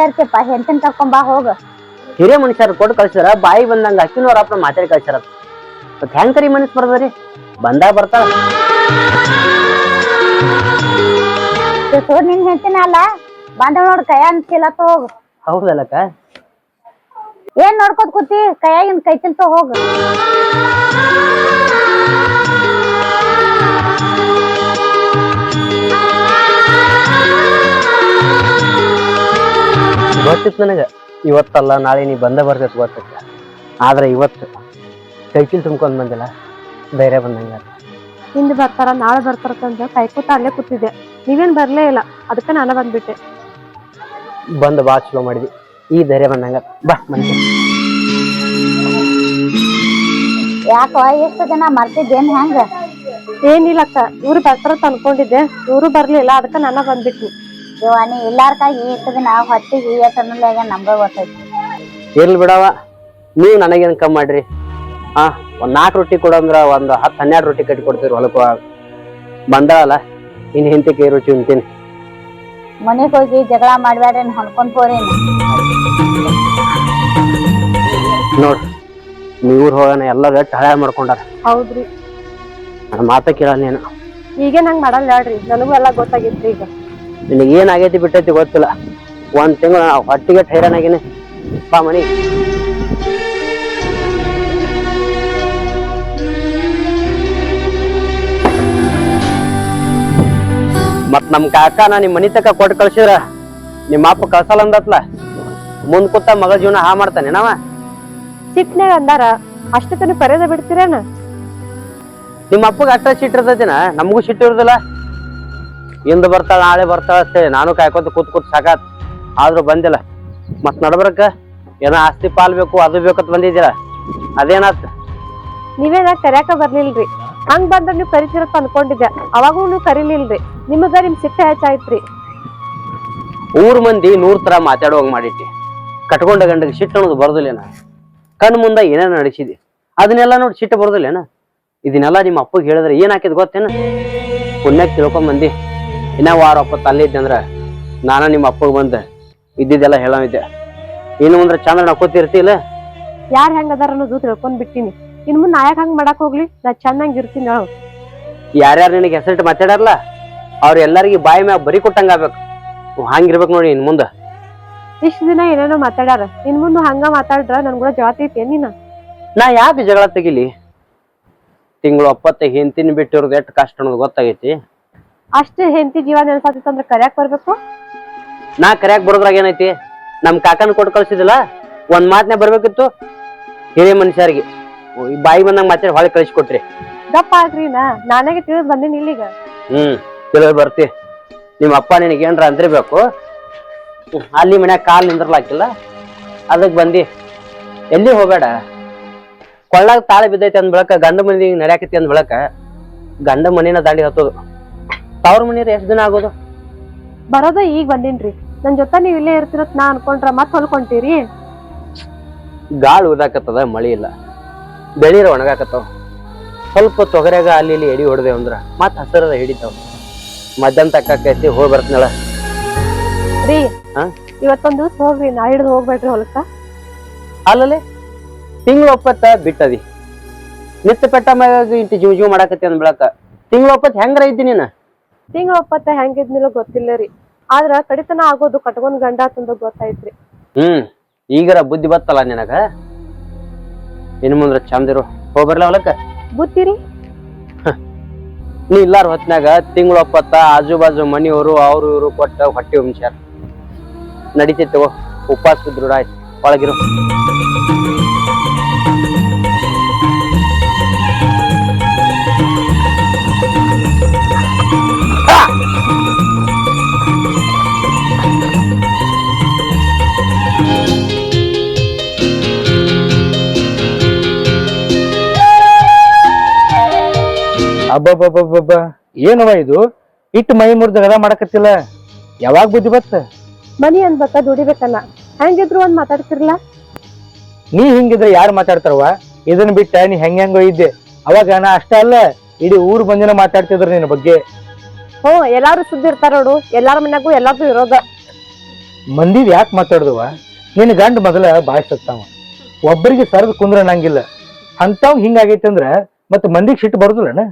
ದಿನ ಹಿಂಗ ಇರ್ತಿಪ್ಪ ಕರ್ಕೊಂಡ್ ಬಾ ಹೋಗ. ಹಿರಿಯ ಮನುಷ್ಯರು ಕೊಟ್ಟು ಕಳ್ಸಿದ್ರ ಬಾಯಿ ಬಂದಂಗ ಅಕ್ಕಿನವ್ರ ಅಪ್ಪ ಮಾತಾಡಿ ಕಳ್ಸಾರ ಮತ್ತೆ ಹೆಂಗ್ ಕರಿ ಮನಸ್ ಬರ್ದ್ರಿ? ಬಂದ ಬರ್ತಾಳ ನಿನ್ ಹೆಂತಿನ ಅಲ್ಲ ಬಂದ ನೋಡ್ ಕೈಯ ಅನ್ಸಿಲತ್ತ ಹೋಗು. ಹೌದಲ್ಲಕ್ಕ? ಏನ್ ನೋಡ್ಕೊತ್ ಕೂತಿ? ಕೈಯಾಗಿನ್ ಕೈ ತಿಂತ ಹೋಗ. ಗೊತ್ತಿತ್ತು ನನಗೆ. ಇವತ್ತಲ್ಲ ನಾಳೆ ನೀ ಬಂದೇ ಬರ್ತೈತೆ ಗೊತ್ತಿತ್ತು ಆದ್ರೆ ಇವತ್ತು ಕೈಕಿಲ್ ತುಂಬ್ಕೊಂಡ್ ಬಂದಿಲ್ಲ. ಧೈರ್ಯ ಬಂದಂಗ ಹಿಂದೆ ಬರ್ತಾರ ನಾಳೆ ಬರ್ತಾರ ಅಂತ ಕಾಯ್ಕೋತ ಅಲ್ಲೇ ಕೂತಿದ್ದೆ. ನೀವೇನು ಬರಲೇ ಇಲ್ಲ. ಅದಕ್ಕೆ ನಾನು ಬಂದ್ಬಿಟ್ಟೆ. ಬಂದು ಭಾಳ ಚಲೋ ಮಾಡಿದ್ವಿ ಈ ಧೈರ್ಯ ಬಂದಂಗ ಬಾ ಮನೆ ಯಾಕೋ ಎಷ್ಟು ದಿನ ಮರ್ತಿದ್ದೇನ್ ಹೆಂಗ? ಏನಿಲ್ಲಕ್ಕ ಇವ್ರು ಬರ್ತಾರ ಅಂತ ಅನ್ಕೊಂಡಿದ್ದೆ. ಇವರು ಬರ್ಲಿಲ್ಲ ಅದಕ್ಕೆ ನಾನು ಬಂದ್ಬಿಟ್ನಿ. ಇವ ನೀ ಇಲ್ಲಾರ್ಕಾಗಿ ಎಷ್ಟು ದಿನ ಹೊತ್ತಿಗೆ ಎಷ್ಟು ಅನ್ನೋಲ್ಯಾಗ ನಮ್ಗ ಗೊತ್ತೈತಿ. ಇರ್ಲಿ ಬಿಡವ ನೀವು ನನಗೇನು ಕಮ್ಮಿ ಮಾಡ್ರಿ? ಹಾ ಒಂದ್ ನಾಲ್ಕು ರೊಟ್ಟಿ ಕೊಡಂದ್ರ ಒಂದು ಹತ್ತು ಹನ್ನೆರಡು ರೊಟ್ಟಿ ಕಟ್ಟಿ ಕೊಡ್ತೀರಿ ಹೊಲಕ್ಕ ಬಂದಾಳಲ್ಲ ಇನ್ ಹಿಂತಿ ಕೈ ರುಚಿ ಉಂತೀನಿ ಮನೆಗ್ ಹೋಗಿ ಜಗಳ ಮಾಡ್ಬೇಡ್ರಿ ಹೊನ್ಕೊಂಡ್ ಪೋರಿ ನೋಡ್ ನೀವ್ರು ಹೋಗೋಣ ಎಲ್ಲ ಹಳೆ ಮಾಡ್ಕೊಂಡಾರ. ಹೌದ್ರಿ. ನನ್ನ ಮಾತ ಕೇಳ ನೀನು. ಈಗೇನ್ ಹಂಗ್ ಮಾಡಲ್ಲ ಹೇಳ್ರಿ ನನಗೂ ಎಲ್ಲ ಗೊತ್ತಾಗಿತ್ತು ಈಗ. ನಿನಗೆ ಏನಾಗೈತಿ ಬಿಟ್ಟೈತಿ ಗೊತ್ತಿಲ್ಲ. ಒಂದ್ ತಿಂಗಳು ಹೊಟ್ಟಿಗೆ ಹೈರಾಣ ಆಗಿನಿ. ಪಾ ಮನಿ. ಮತ್ ನಮ್ ನಾ ನಿಮ್ ಮನಿ ತಕ ಕೊಟ್ಟು ಕಳ್ಸಿದ್ರ ನಿಮ್ಮ ಅಪ್ಪ ಕಳ್ಸಲ್ಲ ಅಂದತ್ಲ. ಮುಂದ್ ಕೂತ ಮಗ ಜೀವನ ಹಾ ಮಾಡ್ತಾನೆ ನಾವ. ಸಿಟ್ನ್ಯಾಗ ಅಂದಾರ ಅಷ್ಟತನ ಪರೇದ ಬಿಡ್ತೀರೇನ? ನಿಮ್ಮ ಅಪ್ಪಗ ಅಷ್ಟ ಸಿಟ್ಟಿರ್ತೈತಿನ ನಮಗೂ ಸಿಟ್ಟು ಇರುದಿಲ್ಲ. ಇಂದು ಬರ್ತಾಳ ನಾಳೆ ಬರ್ತಾಳ ಅಷ್ಟೇ. ನಾನು ಕಾಯ್ಕೊಂತ ಕೂತ್ ಕೂತ್ ಸಾಕಾತ್. ಆದ್ರೂ ಬಂದಿಲ್ಲ. ಮತ್ ನಡ್ಬರ್ಕ? ಏನೋ ಆಸ್ತಿ ಪಾಲ್ ಬೇಕು ಅದು ಬೇಕಂತ ಬಂದಿದ್ದೀರ? ಅದೇನಾತ್? ನೀವೇನ ಕರ್ಯಾಕ ಬರ್ಲಿಲ್ರಿ. ಹಂಗ್ ಬಂದ್ರ ನೀವು ಕರಿತಿರತ್ತ ಅನ್ಕೊಂಡಿದ್ದೆ. ಅವಾಗೂ ನೀವು ಕರಿಲಿಲ್ರಿ. ನಿಮಗ ನಿಮ್ ಸಿಟ್ಟ ಹೆಚ್ಚಾಯ್ತ್ರಿ. ಊರ್ ಮಂದಿ ನೂರ್ ತರ ಮಾತಾಡುವಂಗ್ ಮಾಡಿಟ್ಟಿ ಕಟ್ಕೊಂಡ ಗಂಡಗೆ ಸಿಟ್ಟು ಅನ್ನೋದು ಬರೋದಿಲ್ಲೇನ? ಕಣ್ ಮುಂದ ಏನೇನ ನಡೆಸಿದಿ? ಅದನ್ನೆಲ್ಲ ನೋಡಿ ಸಿಟ್ಟು ಬರೋದಿಲ್ಲೇನ? ಇದನ್ನೆಲ್ಲ ನಿಮ್ಮ ಅಪ್ಪಗೆ ಹೇಳಿದ್ರೆ ಏನ್ ಹಾಕಿದ್ ಗೊತ್ತೇನ? ಪುಣ್ಯಕ್ ತಿಳ್ಕೊಂಡ್ ಬಂದಿ. ಇನ್ನ ವಾರ ಒಪ್ಪತ್ತು ಅಲ್ಲಿದ್ದೆ ಅಂದ್ರೆ ನಾನು ನಿಮ್ಮ ಅಪ್ಪಗೆ ಬಂದು. ಇದ್ದಿದ್ದೆಲ್ಲ ಹೇಳೋದಿದ್ದೆ ಇನ್ನು ಮುಂದ್ರೆ ಚಂದ್ರ ನಕ್ಕೋತಿರ್ತಿಲ್ಲ ಯಾರು ಹೆಂಗ್ ಅದಾರ ಅನ್ನೋದು ತಿಳ್ಕೊಂಡ್ ಬಿಟ್ಟಿನಿ. ಇನ್ ಮುಂದೆ ನಾ ಯಾಕ್ ಹಂಗ್ ಮಾಡಕ್ ಹೋಗ್ಲಿ? ನಾ ಚೆನ್ನಾಗಿ ಇರ್ತೀನಿ ಹೇಳು. ಯಾರ್ಯಾರು ನಿನಗೆ ಹೆಸರಿಟ್ಟು ಮಾತಾಡಾರಲ್ಲ ಅವ್ರ ಎಲ್ಲರಿಗೆ ಬಾಯಿ ಮ್ಯಾಗ ಬರಿ ಕೊಟ್ಟಂಗ ಆಗ್ಬೇಕು. ಹಂಗಿರ್ಬೇಕು ನೋಡಿ ಇನ್ ಮುಂದ. ಇಷ್ಟು ದಿನ ಏನೇನೋ ಮಾತಾಡ್ಯಾರ ಇನ್ ಮುಂದೆ ಹಂಗ ಮಾತಾಡ್ರ ನನ್ ಕೂಡ ಜವಾಬ್ದಾರಿ ನೀನ? ನಾ ಯಾಕೆ ಜಗಳ ತೆಗಿಲಿ? ತಿಂಗಳು ಒಪ್ಪತ್ತ ಹಿಂತಿನ ಬಿಟ್ಟಿರೋದು ಎಷ್ಟು ಕಷ್ಟ ಅನ್ನೋದು ಗೊತ್ತಾಗೈತಿ. ಅಷ್ಟ ಹೆಂಡತಿ ಜೀವ ನೆನ್ಸಾತಿತ್ತಂದ್ರ ಕರ್ಯಾಕ್ ಬರ್ಬೇಕು? ನಾ ಕರ್ಯಾಕ್ ಬರೋದ್ರಾಗ ಏನೈತಿ? ನಮ್ ಕಾಕನ ಕೊಟ್ಟು ಕಳ್ಸಿದಿಲ್ಲ ಒಂದ್ ಮಾತ್ನೆ ಬರ್ಬೇಕಿತ್ತು? ಹಿರಿಯ ಮನುಷ್ಯರಿಗೆ. ಈ ಬಾಯಿ ಬಂದಂಗ ಮಾತಾಡಿ ಹೊಳೆ ಕಳಿಸ್ಕೊಟ್ರಿ ದಪ್ಪ ಆಗ್ರಿ ನಾ. ನಾನಾಗೆ ತಿಳಿದ್ ಬಂದಿನಿ ಇಲ್ಲಿಗ. ಹ್ಮ್ ತಿಳಿದ್ ಬರ್ತಿ. ನಿಮ್ಮ ಅಪ್ಪ ನಿನಗೆ ಏನ್ರ ಅಂದಿರ್ಬೇಕು? ಅಲ್ಲಿ ಮನ್ಯಾಗ ಕಾಲ್ ನಿಂದ್ರಲಾಕಿಲ್ಲ? ಅದಕ್ ಬಂದಿ. ಎಲ್ಲಿ ಹೋಗಬೇಡ? ಕೊಳ್ಳಾಗ ತಾಳ ಬಿದ್ದೈತಿ ಅಂದ್ ಬೆಳಕ ಗಂಡ ಮನಿ ನಡ್ಯಾಕೈತಿ ಅಂದ್ ಬೆಳಕ ಗಂಡ ಮನಿನ ದಾಂಡಿ ಹತ್ತೋದು. ತವ್ರ ಮನಿ ಎಷ್ಟು ದಿನ ಆಗೋದು? ಬರೋದ ಈಗ ಬಂದಿನ್ರಿ. ನನ್ ಜೊತೆ ನೀವ್ ಇಲ್ಲೇ ಇರ್ತಿರತ್ ನಾ ಅನ್ಕೊಂಡ್ರ ಮತ್ ಹೊಲ್ಕೊಂತೀರಿ? ಗಾಳಿ ಉದಾಕತ್ತದ ಮಳಿ ಇಲ್ಲ. ಬೆಳೀರ ಒಣಗಾಕತ್ತಾವ. ಸ್ವಲ್ಪ ತೊಗರ್ಯಾಗ ಅಲ್ಲಿ ಇಲ್ಲಿ ಎಡಿ ಹೊಡೆದೇವ್ ಅಂದ್ರ ಮತ್ ಹಸರದ ಹಿಡಿತಾವ. ಮಧ್ಯಾಹ್ನ ತಕ್ಕೈತಿ ಹೋಗಿ ಬರ್ತನಳ ರೀ ಹಾ? ಇವತ್ತೊಂದು ದಿವ್ಸ ಹೋಗ್ರಿ ನಾ ಹಿಡ್ದು ಹೋಗ್ಬೇಡ್ರಿ ಹೊಲಕ್ಕ. ಅಲ್ಲಲೆ ತಿಂಗಳು ಒಪ್ಪತ್ತ ಬಿಟ್ಟದಿ. ನಿತ್ಯ ಪೆಟ್ಟ ಮ್ಯಾಗ ಇಂಟಿ ಜೀವ ಜೀವ ಮಾಡಾಕತ್ತಿ ಅಂದ್ ಬೆಳಕ ತಿಂಗಳು ಒಪ್ಪತ್ ಹೆಂಗ್ರ ಇದ್ದಿ ನೀನ? ತಿಂಗಳ ಒಪ್ಪತ್ತ ಹೆಂಗಿದ್ನಿಲ್ಲ ಗೊತ್ತಿಲ್ಲ ರೀ. ಆದ್ರ ಕಡಿತನ ಆಗೋದು ಕಟ್ಕೊಂಡ್ ಗಂಡ ತಂದ ಗೊತ್ತಾಯ್ತ್ರಿ. ಹ್ಮ್ ಈಗರ ಬುದ್ಧಿ ಬತ್ತಲ್ಲ ನಿನಗ? ಇನ್ ಮುಂದ್ರ ಚಂದಿರು ಹೋಗ್ಬರ್ಲ ಹೊಲಕ್ಕ? ಬುತ್ತಿರಿ ನೀ ಇಲ್ಲಾರ ಹೊತ್ನ್ಯಾಗ ತಿಂಗಳ ಒಪ್ಪತ್ತ ಆಜು ಬಾಜು ಮನೆಯವರು ಅವ್ರು ಇವರು ಕೊಟ್ಟ ಹೊಟ್ಟಿ ಹುಂಚಾರ ನಡೀತೈತೆ ಉಪವಾಸ ದೃಢ ಆಯ್ತು. ಒಳಗಿರು. ಅಬ್ಬಬ್ಬಬ್ಬಬ್ಬ. ಏನವ ಇದು? ಇಟ್ಟು ಮೈ ಮುರಿದ ಗದ ಮಾಡಕತ್ತಿಲ್ಲ. ಯಾವಾಗ ಬುದ್ಧಿ ಬತ್ತ? ಮನಿ ಅನ್ಬತ್ತ ದುಡಿಬೇಕಲ್ಲ ಹೆಂಗಿದ್ರು ಒಂದ್ ಮಾತಾಡ್ತಿರ್ಲ? ನೀ ಹಿಂಗಿದ್ರೆ ಯಾರು ಮಾತಾಡ್ತಾರವ ಇದನ್ನ ಬಿಟ್ಟ ನೀ ಹೆಂಗ್ ಹೆಂಗೋ ಇದ್ದೆ ಅವಾಗ ನಾ ಅಷ್ಟೇ ಅಲ್ಲ ಇಡೀ ಊರ್ ಬಂದಿನ ಮಾತಾಡ್ತಿದ್ರು ನಿನ್ನ ಬಗ್ಗೆ. ಹ್ಞೂ ಎಲ್ಲಾರು ಸುದ್ದಿ ಇರ್ತಾರ ನೋಡು. ಎಲ್ಲಾರ ಮನ್ಯಾಗೂ ಎಲ್ಲಾರ್ದು ಇರೋದ. ಮಂದಿದ್ ಯಾಕೆ ಮಾತಾಡ್ದವ ನಿನ್ನ ಗಂಡ ಮೊದಲ ಬಾಯ್ ಸತ್ತಾವ. ಒಬ್ಬರಿಗೆ ಸರದ್ ಕುಂದ್ರ ನಂಗಿಲ್ಲ ಅಂತಾವ್ ಹಿಂಗಾಗೈತೆ ಅಂದ್ರ ಮತ್ತೆ ಮಂದಿಗ್ ಸಿಟ್ಟು ಬರುದಿಲ್ಲನ?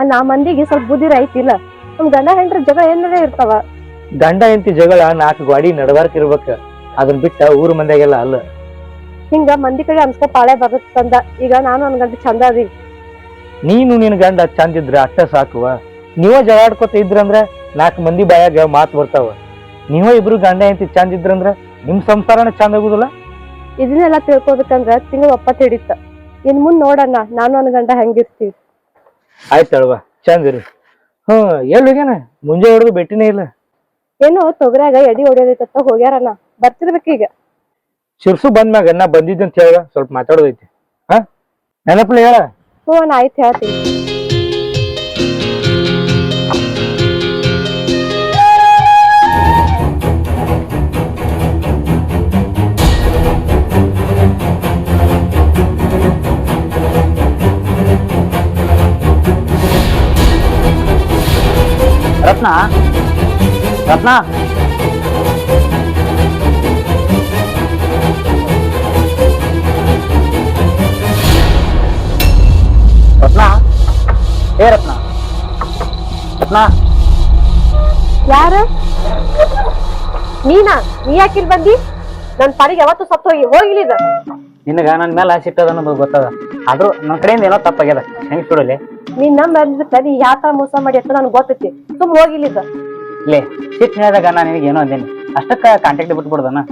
ಅಣ್ಣ ಮಂದಿಗೆ ಸ್ವಲ್ಪ ಬುದ್ಧಿ ಐತಿಲ್ಲ ನಮ್ ಗಂಡ ಹೆಂಡ್ರ ಜಗಳ ಏನಾರ ಇರ್ತಾವ. ಗಂಡ ಹೆಂಡತಿ ಜಗಳ ನಾಲ್ಕು ಗಾಡಿ ನಡವಾರ್ಕ್ ಇರ್ಬೇಕ. ಅದನ್ ಬಿಟ್ಟ ಊರು ಮಂದಿಯಾಗೆಲ್ಲ ಅಲ್ಲ. ಹಿಂಗ ಮಂದಿ ಕಡೆ ಅನ್ಸ್ಕೊ ಪಾಳೆ ಬರುತ್ತಂದ ಈಗ ನಾನು ನನ್ ಗಂಡ ಚಂದ ಅದೀವಿ ನೀನು ನಿನ್ ಗಂಡ ಚಂದ ಇದ್ರ ಅಷ್ಟ ಸಾಕುವ ನೀವ ಜಗಾಡ್ಕೊತ ಇದ್ರಂದ್ರ ನಾಲ್ಕು ಮಂದಿ ಬಾಯಾಗ ಮಾತು ಬರ್ತಾವ. ನೀವ ಇಬ್ರು ಗಂಡ ಎಂತಿ ಚಂದ ಇದ್ರಂದ್ರ ನಿಮ್ ಸಂಸಾರನ ಚಂದ ಆಗುದಿಲ್ಲ? ಇದನ್ನೆಲ್ಲ ತಿಳ್ಕೊಬೇಕಂದ್ರ ತಿಂಗಳ ಒಪ್ಪತ್ತು ಹಿಡಿತ. ಇನ್ ಮುಂದ್ ನೋಡಣ್ಣ ನಾನು ನನ್ ಗಂಡ ಹೆಂಗಿರ್ತೀವಿ. ಆಯ್ತಲ್ವ ಚಂದ ಇರು. ಹ್ಮ್ ಎಲ್ಲಿ ಹೋಗ್ಯಾನ? ಮುಂಜೆ ಹೊಡೆದು ಭೇಟಿನೇ ಇಲ್ಲ. ಏನೋ ತೊಗರ್ಯಾಗ ಎಡಿ ಹೊಡಿಯೋದೈತತ್ತ ಹೋಗ್ಯಾರಣ್ಣ ಈಗ. ಶಿರ್ಸು ಬಂದ್ಮ್ಯಾಗ ನಾ ಬಂದಿದ್ದೆ ಅಂತ ಹೇಳ ಸ್ವಲ್ಪ ಮಾತಾಡೋದೈತಿ. ಹಾ? ನೆನಪಲ್ಲ ಹೇಳ. ಹ್ಞೂ ಅಣ್ಣ ಆಯ್ತು ಹೇಳ್ತೀನಿ. ರತ್ನ? ರತ್ನ? ರತ್ನ? ಏ ರತ್ನ? ರತ್ನ? ಯಾರು? ನೀನಾ? ನೀ ಯಾಕಿಲ್ ಬಂದಿ? ನನ್ ಪಾಡಿಗೆ ಯಾವತ್ತು ಸತ್ತು ಹೋಗಿ ಹೋಗಿಲಿದ ನಿನಗ ನನ್ನ ಮೇಲೆ ಸಿಟ್ಟದ ಅನ್ನೋದು ಗೊತ್ತದ. ಆದ್ರೂ ನನ್ನ ಕಡೆಯಿಂದ ಏನೋ ತಪ್ಪಾಗ್ಯದ. ಹೆಂಗ್ ಸುಡಲಿ? ನೀನ್ ನಮ್ ಸರಿ ಯಾತರ ಯಾವ ತರ ಮೋಸ ಮಾಡಿ ಅಂತ ನನ್ಗೆ ಗೊತ್ತೈತಿ. ಸುಮ್ ಹೋಗಿಲ್ಲಿದ ಲೇ ಸಿಟ್ಟು ಹೇಳಿದಾಗ ನಾನು ನಿನಗೆ ಏನೋ ಅಂದೇನಿ. ಅಷ್ಟಕ್ಕ ಕಾಂಟ್ಯಾಕ್ಟ್ ಬಿಟ್ಬಿಡ್ದನ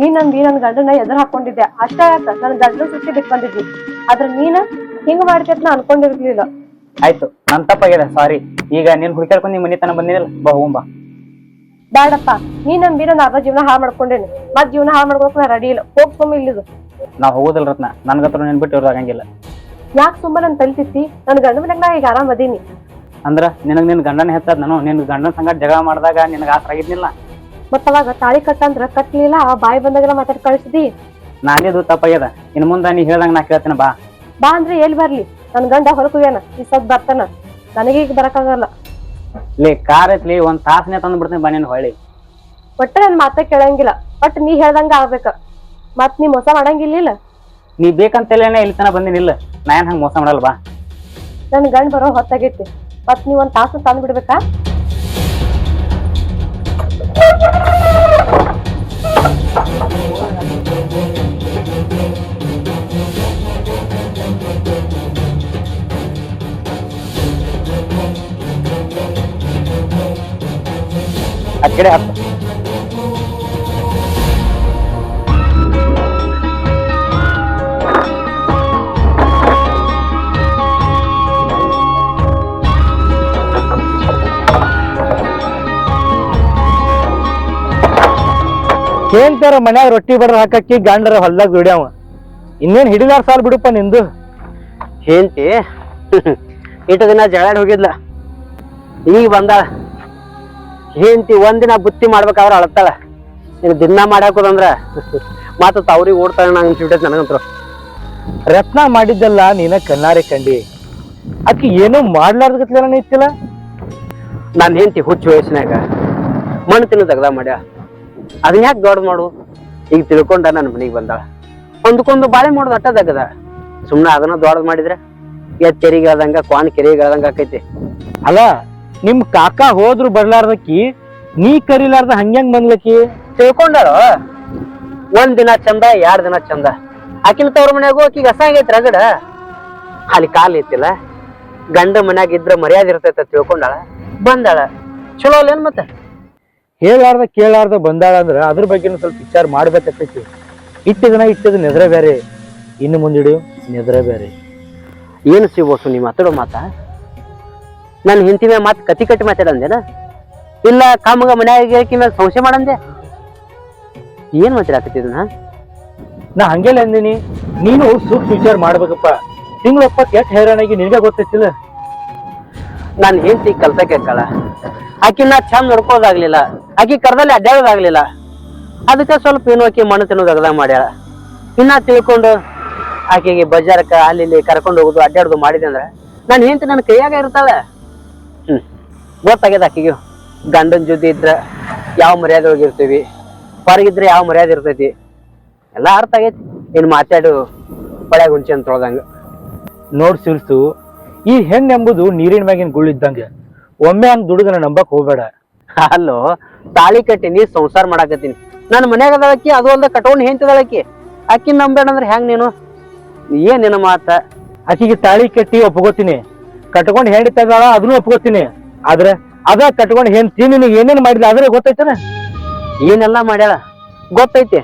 ನೀ ನನ್ ನೀ ನನ್ ಗಂಡನ ಎದುರು ಹಾಕೊಂಡಿದ್ದೆ ಅಷ್ಟ ಯಾಕ ನನ್ ಗಂಡನ ಸುತ್ತಿ ಬಿಟ್ಟು ಬಂದಿದ್ವಿ ಆದ್ರ ನೀನ ಹಿಂಗ್ ಮಾಡ್ತೈತ್ ನಾ ಅನ್ಕೊಂಡಿರ್ಲಿಲ್ಲ. ಆಯ್ತು ನನ್ ತಪ್ಪಾಗ್ಯದ ಸಾರಿ ಈಗ ನೀನ್ ಹುಡುಕಾಡ್ಕೊಂಡು ನಿಮ್ಮ ಮನೆತನ ಬಂದಿರಲ್ಲ ಬಾ ಹೋಗುಂಬ. ಬ್ಯಾಡಪ್ಪ ನೀ ನನ್ ಬೀರ ಅರ್ಧ ಜೀವನ ಹಾಳು ಮಾಡ್ಕೊಂಡೇನಿ. ಮತ್ ಜೀವನ ಹಾಳು ಮಾಡ್ಕೊಳಕ್ ನಾ ರೆಡಿ ಇಲ್ಲ. ಹೋಗ್ ಸುಮ್ಮ ಇಲ್ಲಿದು. ನಾ ಹೋಗೋದಿಲ್ಲ ರತ್ನ. ನನಗತ್ರ ನೀನ್ ಬಿಟ್ಟು ಆಗಂಗಿಲ್ಲ ಯಾಕೆ ಸುಮ್ಮನೆ ನನ್ ತಲಿತಿತ್ತಿ ನನ್ ಗಂಡ ಮನೆಗೆ ನಾ ಈಗ ಆರಾಮ್ ಅದೀನಿ. ಅಂದ್ರ ನಿನಗ್ ನಿನ್ನ ಗಂಡನ ಹೆಚ್ಚದ ನಾನು. ನಿನ್ ಗಂಡನ ಸಂಗಡ ಜಗಳ ಮಾಡಿದಾಗ ನಿನಗ ಆಸರ ಆಗಿದ್ನಿಲ್ಲ. ಮತ್ತ ಅವಾಗ ತಾಳಿ ಕಟ್ಟಂದ್ರ ಕಟ್ಲಿಲ್ಲ ಆ ಬಾಯಿ ಬಂದಾಗೆಲ್ಲ ಮಾತಾಡಿ ಕಳಿಸಿದಿ? ನಾನೇದು ತಪ್ಪಾಗ್ಯದ. ಇನ್ನು ಮುಂದ ನೀ ಹೇಳ್ದಂಗ ನಾ ಕೇಳ್ತೀನಿ ಬಾ. ಬಾ ಅಂದ್ರೆ ಎಲ್ಲಿ ಬರ್ಲಿ? ನನ್ನ ಗಂಡ ಹೋಗ್ಯಾನ ಈ ಸದ್ ಬರ್ತಾನ. ನನಗೆ ಈಗ ಬರಕ್ಕಾಗಲ್ಲ. ಲೇ ಕಾರ್ ಐತ್ಲಿ ಒಂದ್ ತಾಸನೇ ತಂದು ಬಿಡ್ತೀನಿ ಬಾ ನೀನ್ ಹೊಳ್ಳಿ. ಒಟ್ಟ ನನ್ ಮಾತ ಕೇಳಂಗಿಲ್ಲ. ಒಟ್ಟು ನೀ ಹೇಳ್ದಂಗ ಆಗ್ಬೇಕ. ಮತ್ ನೀ ಮೋಸ ಮಾಡಂಗಿಲ್ಲ ನೀ ಬೇಕಂತಲೇನೆ ಇಲ್ಲಿ ತನ ಬಂದಿನಿಲ್ಲ ನಾ ಏನ್ ಹಂಗ ಮೋಸ ಮಾಡಲ್ಲ ಬಾ. ನನ್ ಗಂಡ ಬರೋ ಹೊತ್ತಾಗೈತಿ. ಮತ್ ನೀವ್ ಒಂದ್ ತಾಸು ತಂದ್ ಬಿಡ್ಬೇಕಾ? ಆ ಕಡೆ ಹತ್ತು ಕೇಂತರ ಮನ್ಯಾಗ ರೊಟ್ಟಿ ಬಡ್ರ ಹಾಕಿ ಗಂಡರ ಹೊಲ್ದಾಗ ದುಡ್ಯಾವ. ಇನ್ನೇನ್ ಹಿಡಿದಾರ ಸಾಲ್ ಬಿಡುಪ್ಪ ನಿಂದು? ಹೇಳ್ತಿ ಇಟ್ಟು ದಿನ ಜಗಳಾಡ್ ಹೋಗಿದ್ಲ. ಈಗ ಬಂದಾಳ. ಹೆಂತಿ ಒಂದಿನ ಬುತ್ತಿ ಮಾಡ್ಬೇಕಾದ್ರೆ ಅಳತ್ತಾಳ ಇನ್ನು ದಿನ ಮಾಡಾಕೋದಂದ್ರ ಮಾತು ತವ್ರಿಗೆ ಓಡ್ತಾಳ ನಂಗೆ ಅನ್ಸಿಬಿಟ್ಟೈತೆ ನನಗಂತರು. ರತ್ನ ಮಾಡಿದ್ದಲ್ಲ ನೀನ ಕಣ್ಣಾರೆ ಕಂಡಿ. ಅಕ್ಕಿ ಏನೋ ನಾನು ಇತ್ತಿಲ್ಲ ನಾನು ಹೆಂಡತಿ ಹುಚ್ಚು ವಯಸ್ಸಿನಾಗ ಮಣ್ಣು ತಿನ್ನು ತೆಗ್ದ ಮಾಡ್ಯ ಅದನ್ನ ಯಾಕೆ ದೊಡ್ಡ ಮಾಡು? ಈಗ ತಿಳ್ಕೊಂಡ ನನ್ನ ಮನೆಗೆ ಬಂದಾಳ. ಒಂದಕ್ಕೊಂದು ಬಾಳೆ ಮಾಡೋದು ಅಟ್ಟದಾಗದ ಸುಮ್ಮನೆ ಅದನ್ನ ದೊಡ್ಡದು ಮಾಡಿದ್ರೆ ಎತ್ ಕೆರಿಗೆ ಆದಂಗ ಕ್ವಾನ್ ಕೆರಿಗೆ ಆದಂಗ ಆಕೈತಿ. ಅಲ್ಲ ನಿಮ್ ಕಾಕ ಹೋದ್ರು ಬರ್ಲಾರ್ದಕ್ಕಿ ನೀ ಕರಿಲಾರ್ದ ಹಂಗ್ಯಾಂಗ್ ಬಂದ್ಲಕ್ಕಿ? ತಿಳ್ಕೊಂಡಾರ ಒಂದ್ ದಿನ ಚಂದ ಎರಡ್ ದಿನ ಚಂದ. ಆಕಿನ ತವ್ರ ಮನ್ಯಾಗೂ ಆಕಿಗೆ ಹಸಾಗೈತಿ ರಗಡ ಅಲ್ಲಿ ಕಾಲ್ ಇತ್ತಿಲ್ಲ. ಗಂಡ ಮನ್ಯಾಗ ಇದ್ರ ಮರ್ಯಾದೆ ಇರ್ತೈತ ತಿಳ್ಕೊಂಡಾಳ. ಬಂದಾಳ. ಚಲೋ ಅಲ್ಲೇನ್ ಮತ್ತೆ? ಹೇಳಾರ್ದ ಕೇಳಾರ್ದ ಬಂದಾಳ ಅಂದ್ರೆ ಅದ್ರ ಬಗ್ಗೆ ಸ್ವಲ್ಪ ವಿಚಾರ ಮಾಡ್ಬೇಕಾಗ್ತೈತಿ. ಇಟ್ಟಿದನ ಇಟ್ಟಿದ ನೆದ್ರೆ ಬೇರೆ. ಇನ್ನು ಮುಂದಿಡು ನೆದ್ರೆ ಬೇರೆ. ಏನು ಸಿಗೋಸು ನೀ ಮಾತಾಡೋ ಮಾತ? ನಾನು ಹಿಂತಿ ಮೇಲೆ ಮಾತು ಕತಿ ಕಟ್ಟಿ ಮಾತಾಡಂದೇನ? ಇಲ್ಲ ಕಾಮಗ ಮನ್ಯಾಗ ಮೇಲೆ ಸಂಶಯ ಮಾಡಂದೆ? ಏನ್ ಮಾತಾಡಕತ್ತಿದ್ನ ನಾ ಹಂಗೆಲ್ಲ ಅಂದಿನಿ. ನೀನು ಸೂಕ್ಷ್ಮ ವಿಚಾರ ಮಾಡ್ಬೇಕಪ್ಪ. ತಿಂಗಳಪ್ಪ ಕೆಟ್ಟ ಹೈರಾಣಾಗಿ ನಿನಗೆ ಗೊತ್ತೈತಿಲ್ಲ? ನಾನು ಹೆಂಡತಿ ಕಲ್ತಕ್ಕೆ ಕಳ ಆಕಿ ನಾ ಚಂದ ನೋಡ್ಕೋದಾಗ್ಲಿಲ್ಲ ಆಕಿ ಕರ್ದಲ್ಲಿ ಅಡ್ಡಾಡೋದಾಗ್ಲಿಲ್ಲ ಅದಕ್ಕೆ ಸ್ವಲ್ಪ ಏನು ಆಕಿ ಮಣ್ಣು ತಿನ್ನೋದು ಅಗದ ಮಾಡ್ಯಾಳ. ಇನ್ನ ತಿಳ್ಕೊಂಡು ಆಕೆಗೆ ಬಜಾರಕ್ಕೆ ಅಲ್ಲಿ ಇಲ್ಲಿ ಕರ್ಕೊಂಡು ಹೋಗುದು ಅಡ್ಡಾಡುದು ಮಾಡಿದೆ ಅಂದ್ರೆ ನಾನು ನನ್ನ ಕೈಯಾಗ ಇರ್ತಾಳೆ. ಹ್ಮ್. ಗೊತ್ತಾಗ್ಯದ ಆಕಿಗೆ. ಗಂಡನ ಜೊತೆ ಇದ್ರೆ ಯಾವ ಮರ್ಯಾದೆ ಒಳಗಿರ್ತೀವಿ ಹೊರಗಿದ್ರೆ ಯಾವ ಮರ್ಯಾದೆ ಇರ್ತೈತಿ. ಎಲ್ಲ ಅರ್ಥ ಆಗೈತಿ. ಇನ್ ಮಾತಾಡು. ಪಳ್ಯಾಗ ಗುಂಚಿ ಅಂತ ತೊಳ್ದಂಗೆ. ನೋಡ್ ಈ ಹೆಣ್ಣೆಂಬುದು ನೀರಿನ ಮ್ಯಾಗಿನ ಗುಳ್ಳಿದ್ದಂಗೆ. ಒಮ್ಮೆ ಹಂಗ್ ದುಡುಗನ ನಂಬಕ್ ಹೋಗ್ಬೇಡ. ಅಲ್ಲೋ ತಾಳಿ ಕಟ್ಟಿನಿ ಸಂಸಾರ ಮಾಡಾಕತ್ತೀನಿ. ನನ್ನ ಮನ್ಯಾಗ ಅದಾಳಕ್ಕಿ ಅದು ಅಲ್ದ ಕಟೋನ್ ಹೆಂತದಳಕಿ ಅಕ್ಕಿ. ನಂಬೇಡ ಅಂದ್ರೆ ಹೆಂಗ್ ನೀನು? ಏನ್ ನಿನ್ನ ಮಾತ? ಆಕಿಗೆ ತಾಳಿ ಕಟ್ಟಿ ಒಪ್ಕೋತೀನಿ. ಕಟ್ಕೊಂಡ್ ಹೆಂಡಿತಾಳ ಅದನ್ನು ಒಪ್ಕೋತೀನಿ. ಆದ್ರೆ ಅದ ಕಟ್ಕೊಂಡ್ ಹೆಂಡ್ತಿ ನಿನಗೆ ಏನೇನ್ ಮಾಡಿದ ಆದ್ರೆ ಗೊತ್ತೈತನ? ಏನೆಲ್ಲ ಮಾಡ್ಯಾಳ? ಗೊತ್ತೈತಿ.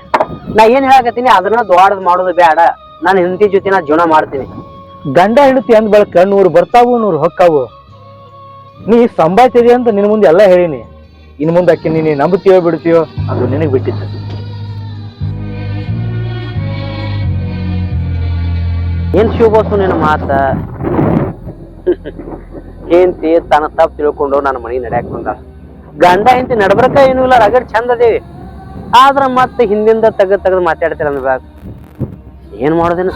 ನಾ ಏನ್ ಹೇಳಕತ್ತೀನಿ ಅದನ್ನ ದ್ವಾಡದ್ ಮಾಡೋದು ಬೇಡ ನಾನು ಹೆಂಡತಿ ಜೊತೆ ನಾ ಜೀವನ ಮಾಡ್ತೀನಿ. ಗಂಡ ಹೆಂಡತಿ ಅಂದ್ ಬಳಕ ನೂರು ಬರ್ತಾವು ನೂರು ಹೊಕ್ಕಾವು. ನೀ ಸಂಭಾಯ್ತಿದಿ ಅಂತ ನಿನ್ನ ಮುಂದೆ ಎಲ್ಲ ಹೇಳಿನಿ. ಇನ್ ಮುಂದೆ ಅಕ್ಕಿ ನೀನು ನಂಬುತ್ತೀಯೋ ಬಿಡ್ತೀಯೋ ಅದು ನಿನಗ್ ಬಿಟ್ಟಿತ್ತು. ಏನ್ ಶಿವಬಾಸು ನಿನ್ನ ಮಾತ? ಹೆಂಡತಿ ತನ್ನ ತಪ್ಪು ತಿಳ್ಕೊಂಡು ನನ್ನ ಮನೆ ನಡೆಯಕ್ ಬಂದ. ಗಂಡ ಹೆಂಡತಿ ನಡ್ಬರ್ಕ ಏನೂ ಇಲ್ಲ, ರಗಡ್ ಚಂದ ಅದೇವಿ ಆದ್ರ ಮತ್ತೆ ಹಿಂದಿಂದ ತೆಗೆದು ತೆಗೆದು ಮಾತಾಡ್ತೀರ ಅಂದ್ರಾಗ ಏನ್ ಮಾಡೋದೇನ?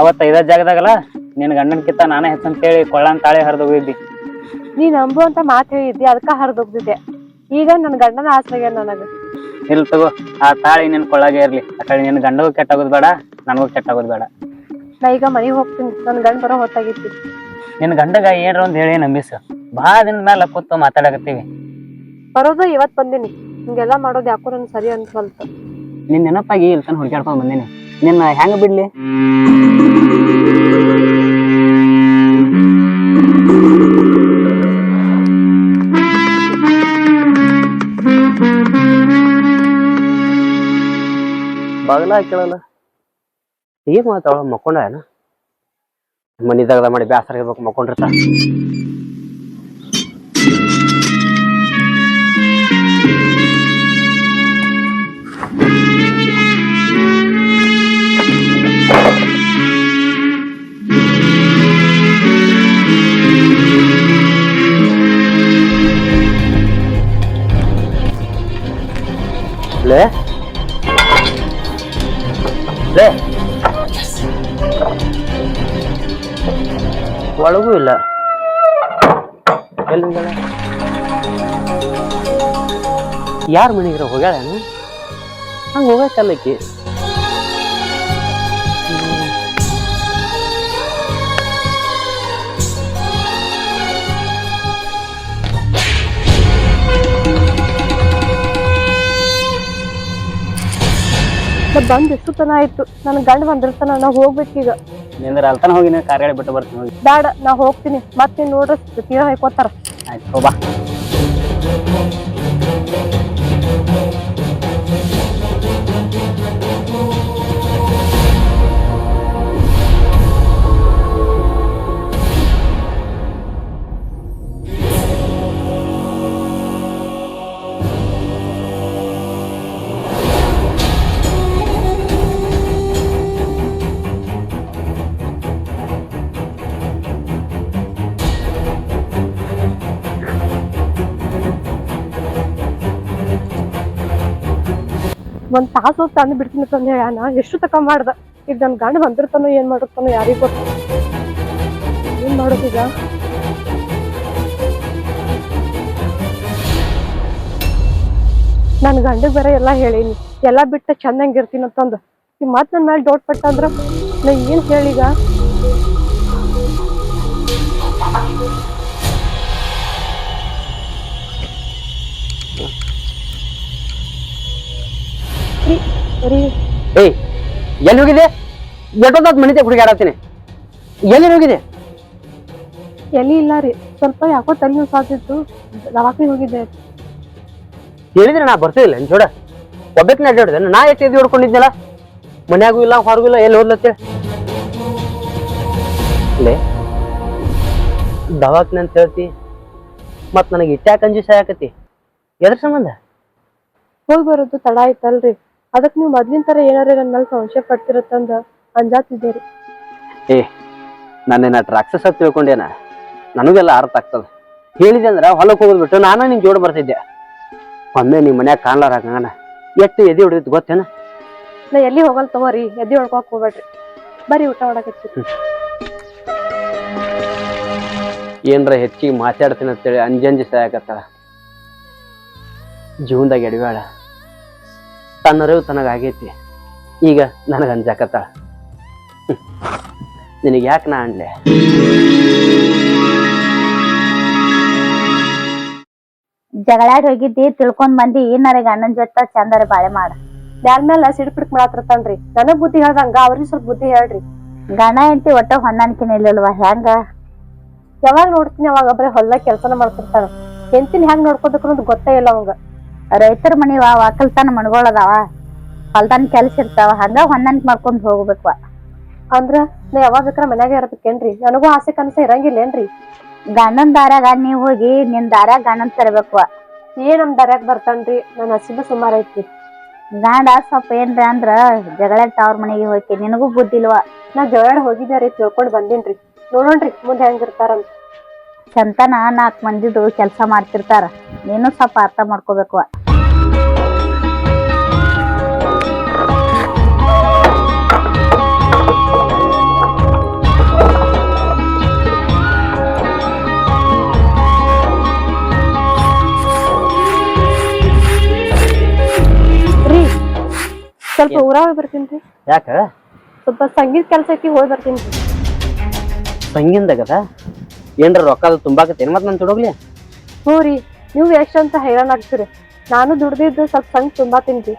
ಅವತ್ತ ಇದ ಜಾಗದಾಗಲ್ಲ? ನಿನ್ ಗಂಡನ್ಕಿಂತ ನಾನೇ ಹೆಚ್ಚಂತೇಳಿ ಕೊಳ್ಳನ್ ತಾಳೆ ಹರಿದೋಗಿದ್ದಿ ನೀ ನಂಬುವಂತ ಮಾತು ಹೇಳಿದ್ದಿ ಅದಕ್ಕ ಹರಿದೋಗ್ದಿದ್ದೆ. ಈಗ ನನ್ನ ಗಂಡನ ಆಸೆಗೆ ನನಗ. ಇಲ್ಲ ತಗೋ ಆ ತಾಳಿ ನಿನ್ ಕೊಳ್ಳಾಗೆ ಇರ್ಲಿ. ಆ ಕಡೆ ನಿನ್ ಗಂಡಗೂ ಕೆಟ್ಟಾಗೋದ್ ಬೇಡ ನನಗೂ ಕೆಟ್ಟಾಗೋದ್ ಬೇಡ. ನಾ ಈಗ ಮನೆಗೆ ಹೋಗ್ತೀನಿ ನನ್ ಗಂಡ ಬರೋ ಹೊತ್ತಾಗಿತ್ತು. ನಿನ್ ಗಂಡಗ ಏನ್ರ ಒಂದ್ ಹೇಳಿ ನಂಬಿಸ. ಭಾಳ ದಿನದ ಮೇಲೆ ಕೂತು ಮಾತಾಡಕತ್ತೀವಿ. ಬರೋದು ಇವತ್ ಬಂದಿನಿ. ಹಿಂಗೆಲ್ಲ ಮಾಡೋದು ಯಾಕೋ ನನ್ ಸರಿ ಅನ್ಸಲ್ತ ನಿನ್ ನೆನಪಾಗಿ ಇಲ್ಲಿ ತನ ಬಂದಿನಿ ಬಂದೀನಿ. ನಿನ್ನ ಹೆಂಗ್ ಬಿಡ್ಲಿ? ಹಾಕ್ಯಾಳಲ್ಲ ಈಗ ಮಾತಾಳ ಮಕ್ಕೊಂಡ ಏನ ಮನಿದಾಗ ಮಾಡಿ ಬ್ಯಾಸರ ಇರ್ಬೇಕು ಮಕ್ಕೊಂಡಿರ್ತ. ಲೇ. ಲೇ ಒಳಗೂ ಇಲ್ಲ. ಎಲ್ಲಿಂದ ಯಾರ ಮನೆಗಿರೋ ಹೋಗ್ಯಾಳ ಹಂಗೆ ಹೋಗಕ್ಕಲ್ಲಕ್ಕಿ ನಾ ಬಂದ್ ಎಷ್ಟು ತನ ಆಯ್ತು. ನನ್ ಗಂಡ ಬಂದಿರ್ತಾನ ನಾ ಹೋಗ್ಬೇಕೀಗ ನಿಂದ್ರ ಅಲ್ತಾನ ಹೋಗಿ ನೀನ್ ಕಾರ್ಯಾಳ ಬಿಟ್ಟು ಬರ್ತೀನಿ ಹೋಗಿ. ಬೇಡ ನಾ ಹೋಗ್ತೀನಿ. ಮತ್ತೆ ನೋಡ್ರಿ ತೀರಾ ಹಾಯ್ಕೋತಾರ ಆಯ್ತು ಹೋಗ್ಬಾ ಒಂದ್ ತಾಸು ತಂದು ಬಿಡ್ತೀನಿ ತಂದೆ ನಾ ಎಷ್ಟು ತಕ ಮಾಡ್ದ? ಈಗ ನನ್ ಗಂಡ ಬಂದಿರ್ತಾನೋ, ಏನ್ ಮಾಡಿರ್ತಾನೋ ಯಾರಿಗೂ ಗೊತ್ತ ಏನ್ ಮಾಡೋದೀಗ ನನ್ ಗಂಡಗ್ ಬೇರೆ ಎಲ್ಲಾ ಹೇಳೀನಿ. ಎಲ್ಲಾ ಬಿಟ್ಟ ಚೆನ್ನಾಗಿರ್ತೀನಿ ಅಂತಂದು. ಈ ಮತ್ ನನ್ ಮೇಲೆ ಡೌಟ್ ಪಟ್ಟ ಅಂದ್ರ ನಾ ಏನ್ ಹೇಳೀಗ ರೀ, ರೀ ಏಯ್ ಎಲ್ಲಿ ಹೋಗಿದೆ ಎಷ್ಟೊತ್ತಾತ್ ಮನಿತೆ ಹುಡುಗಾಡತ್ತೀನಿ ಎಲ್ಲಿ ಹೋಗಿದೆ ಎಲ್ಲಿ ಇಲ್ಲ ರೀ ಸ್ವಲ್ಪ ಯಾಕೋ ತಲೆ ಸಾತಿತ್ತು ದವಾಖಾನೆ ಹೋಗಿದ್ದೆ. ಹೇಳಿದ್ರೆ ನಾ ಬರ್ತಿದಿಲ್ಲ ನಿನ್ ಜೋಡ ಒಬ್ಬಕ್ಕೆ ಅಡ್ಡಾಡಿದೆ. ನಾ ಎಷ್ಟು ಎದ್ದು ಹೊಡ್ಕೊಂಡಿದ್ನಲ್ಲ? ಮನ್ಯಾಗೂ ಇಲ್ಲ ಹೊರಗೂ ಇಲ್ಲ ಎಲ್ಲಿ ಹೋದ್ಲತ್ತೆ ಲೇ ದವಾಖಾನೆ ಅಂತ ಹೇಳ್ತಿ ಮತ್ತೆ ನನಗೆ ಇಟ್ಯಾಕ ಅಂಜಿ ಯಾಕತಿ ಎದ್ರ ಸಂಬಂಧ? ಹೋಗಿ ಬರೋದು ತಡ ಆಯ್ತಲ್ರಿ. ಅದಕ್ ನೀವು ಮೊದ್ಲಿನ ತರ ಏನಾರ ನನ್ನ ಮೇಲೆ ಸಂಶಯ ಪಡ್ತಿರತ್ತಂದ ಅಂಜಾತಿದ್ದೀರಿ. ಏ ನನ್ನ ರಾಕ್ಷಸ ತಿಳ್ಕೊಂಡೇನ? ನನಗೆಲ್ಲ ಅರ್ಥ ಆಗ್ತದ. ಹೇಳಿದೆ ಅಂದ್ರೆ ಹೊಲಕ್ಕೆ ಹೋಗೋದ್ ಬಿಟ್ಟು ನಾನು ನಿನ್ ಜೋಡ್ ಬರ್ತಿದ್ದೆ. ಒಮ್ಮೆ ನಿಮ್ ಮನ್ಯಾಗ ಕಾಣ್ಲಾರ ಹಂಗನ ಎಷ್ಟು ಎದೆ ಹೊಡೆದಿತ್ತು ಗೊತ್ತೇನ? ನಾ ಎಲ್ಲಿ ಹೋಗಲ್ ತಗೋರಿ ಎದೆ ಹೊಡ್ಕೊಕ್ ಹೋಗ್ಬೇಡ್ರಿ. ಬರಿ ಊಟ ಮಾಡಕತ್ತಿ ಏನರ ಹೆಚ್ಚಿಗೆ ಮಾತಾಡ್ತೀನಿ ಅಂತೇಳಿ ಅಂಜಂಜಿ ಸಾಯಕತ್ತಾಳ. ಜೀವನದಾಗ ಎಡವ್ಯಾಳ ತನ್ನರಿವು ತನಗಾಗೈತಿ ಈಗ ನನಗೆ ಅಂಜಾಕತ್ತಾಳ. ನಿನಗೆ ಯಾಕೆ ನಾ ಅನ್ಲೆ? ಜಗಳಾಡಿ ಹೋಗಿದ್ದಿ, ತಿಳ್ಕೊಂಡ್ ಬಂದಿ ನನಗೆ ಅಣ್ಣನ್ ಜೊತೆ ಚಂದರ ಬಾಳೆ ಮಾಡ. ಯಾರ ಮ್ಯಾಲ ಸಿಡ್ ಪಿಡ್ಕ್ ಮಾಡಾತ್ರತಾನ್ರಿ. ನನಗ್ ಬುದ್ಧಿ ಹೇಳ್ದಂಗ ಅವ್ರಿಗೆ ಸ್ವಲ್ಪ ಬುದ್ಧಿ ಹೇಳ್ರಿ. ಗಣ ಎಂತಿ ಒಟ್ಟ ಹೊಂದಾಣಿಕೆ ಇಲ್ಲಲ್ವಾ, ಹೆಂಗ? ಯಾವಾಗ ನೋಡ್ತೀನಿ, ಅವಾಗ ಒಬ್ಬರೇ ಹೊಲ ಕೆಲ್ಸನ ಮಾಡ್ತಿರ್ತಾರ. ಹೆಂತಿನ ಹೆಂಗ್ ನೋಡ್ಕೋಬೇಕು ಅನ್ನೋದು ಗೊತ್ತೇ ಇಲ್ಲ ಅವಂಗ. ರೈತರ ಮನಿ ಒಕ್ಕಲ್ತನ ಮಣ್ಗೊಳದಾವ ಹೊಲ್ದಾನ ಕೆಲ್ಸ ಇರ್ತಾವ. ಹಂಗ ಹೊಂದಾಣಿಕೆ ಮಾಡ್ಕೊಂಡ್ ಹೋಗ್ಬೇಕು ಅಂದ್ರ ನಾ ಯಾವಾಗ ಬೇಕಾರ ಮನ್ಯಾಗ ಇರ್ಬೇಕೇನ್ರಿ? ನನಗೂ ಆಸೆ ಕನಸ ಇರಂಗಿಲ್ಲೇನ್ರಿ? ಗಂಡನ್ ದಾರ್ಯಾಗ ನೀವ್ ಹೋಗಿ ನಿನ್ ದಾರ್ಯಾಗ ಗಂಡನ್ ತರಬೇಕು ಏನ್ ನಮ್ ದಾರ್ಯಾಗ ಬರ್ತಾನ್ರಿ. ನನ್ನ ಹಸಿಬ ಸುಮಾರ ಐತಿ ಗಾಂಡ ಸ್ವಲ್ಪ ಏನ್ರ ಅಂದ್ರ ಜಗಳ ತವ್ರ ಮನೆಗೆ ಹೋಗಿ. ನಿನಗೂ ಬುದ್ಧಿಲ್ವಾ ನಾ ಜಗಳ ಹೋಗಿದ್ದೆ ರೀ ತಿಳ್ಕೊಂಡ್ ಬಂದೇನ್ರಿ. ನೋಡೋಣ್ರಿ ಮುಂದೆ ಹೆಂಗಿರ್ತಾರಂತ ಚಂತನ ನಾಲ್ಕು ಮಂದಿದು ಕೆಲಸ ಮಾಡ್ತಿರ್ತಾರ. ನೀನು ಸ್ವಲ್ಪ ಅರ್ಥ ಮಾಡ್ಕೋಬೇಕು. ರೀ ಸ್ವಲ್ಪ ಊರ ಹೋಗಿ ಬರ್ತೀನಿ ಯಾಕ? ಸ್ವಲ್ಪ ಸಂಗೀತ ಕೆಲಸಕ್ಕೆ ಐತಿ ಹೋಗಿ ಬರ್ತೀನಿ ಸಂಗಿಂದಾಗದ ಏನ್ರ ರೊಕ್ಕದ ತುಂಬಾಕತ್ತೇನ್ ಮತ್ತೆ ನಾನು ದುಡೋಗ್ಲಿ ಹ್ಞೂ ರೀ ನೀವು ಎಷ್ಟಂತ ಹೈರಾಣ ಆಗ್ತೀರಿ. ನಾನು ದುಡ್ದಿದ್ದು ಸ್ವಲ್ಪ ಸಂಗ್ ತುಂಬಾ ತಿನ್ರಿ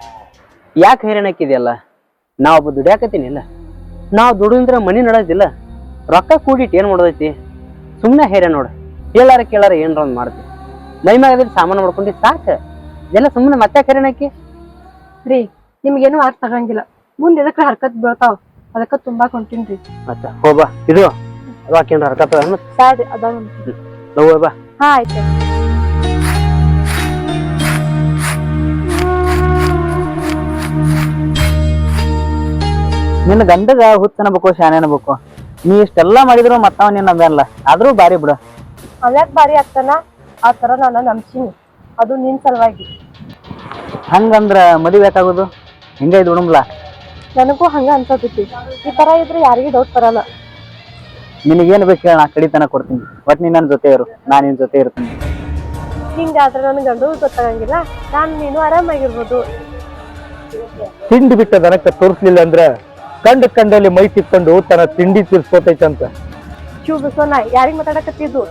ಯಾಕೆ ಹೈರಾಣ ಹಾಕಿದೆಯಲ್ಲ ನಾ ಒಬ್ಬ ದುಡಿಯಾಕತ್ತೀನಿಲ್ಲ ನಾವು ದುಡಿದ್ರೆ ಮನಿ ನಡೋದಿಲ್ಲ. ರೊಕ್ಕ ಕೂಡಿಟ್ಟು ಏನು ಮಾಡೋದೈತಿ? ಸುಮ್ಮನೆ ಹೈರಾಣ ನೋಡು. ಕೇಳಾರ ಕೇಳಾರ ಏನ್ರ ಒಂದು ಮಾಡ್ತಿ. ಮೈ ಮ್ಯಾಗದಿಟ್ಟು ಸಾಮಾನು ಮಾಡ್ಕೊಂಡಿ ಸಾಕು. ಎಲ್ಲ ಸುಮ್ಮನೆ ಮತ್ತೆ ಹೈರಾಣ ಹಾಕಿ ರೀ ನಿಮ್ಗೇನು ಅರ್ಥ ಆಗಂಗಿಲ್ಲ ಮುಂದೆ ಎದಕ್ಕೆ ಹರ್ಕತ್ ಬೀಳ್ತಾವ? ಅದಕ್ಕ ತುಂಬಾ ಕೊಂಟಿನ್ರಿ ಮತ್ತೆ ಹೋಗ್ಬಾ ಇದು ರೊಕ್ಕ ಹರ್ಕತ್ತ ಬ್ಯಾಡ್ರಿ ಅದ ನಾವು ಬಾ. ಹಾ ಆಯ್ತು. ನಿನ್ನ ಗಂಡಗ ಹುಚ್ಚ ಅನ್ಬೇಕು ಶಾನೆ ಅನ್ಬೇಕು. ನೀ ಇಷ್ಟೆಲ್ಲ ಮಾಡಿದ್ರು ಮತ್ತವ ನಿನ್ನ ನಂಬಲ್ಲ ಆದ್ರೂ ಬಾರಿ ಬಿಡು. ಅವ್ಯಾಕ್ ಬಾರಿ ಆಗ್ತಾನ? ಆ ತರ ನಾನು ನಂಬ್ಸೀನಿ ಅದು ನಿನ್ ಸಲುವಾಗಿ. ಹಂಗಂದ್ರ ಮದುವೆ ಯಾಕಾಗೋದು? ಹಿಂಗ ಇದು ನನಗೂ ಹಂಗ ಅನ್ಸತೈತಿ. ಈ ತರ ಇದ್ರೆ ಯಾರಿಗೂ ಡೌಟ್ ಬರಲ್ಲ. ನಿನಗೇನ್ ಬೇಕು ಹೇಳ ನಾ ಕಡಿತನ ಕೊಡ್ತೀನಿ. ಒಟ್ ನೀನ್ ನನ್ನ ಜೊತೆ ಇರು ನಾನು ನಿನ್ನ ಜೊತೆ ಇರ್ತೀನಿ. ಹಿಂಗಾದ್ರೆ ನನ್ನ ಗಂಡು ಗೊತ್ತಾಗಂಗಿಲ್ಲ ನಾನು ನೀನು ಆರಾಮಾಗಿರ್ಬೋದು. ತಿಂಡಿ ಬಿಟ್ಟ ದನಕ್ಕೆ ತೋರಿಸ್ಲಿಲ್ಲ ಅಂದ್ರೆ ಕಂಡ ಕಂಡಲ್ಲಿ ಮೈ ತಿಕ್ಕೊಂಡು ತನ್ನ ತಿಂಡಿ ತೀರ್ಸ್ಕೊತೈತಂತ. ಶಿವ ಬಸವನ ಯಾರಿಗ್ ಮಾತಾಡಕತ್ತಿದ್ದು?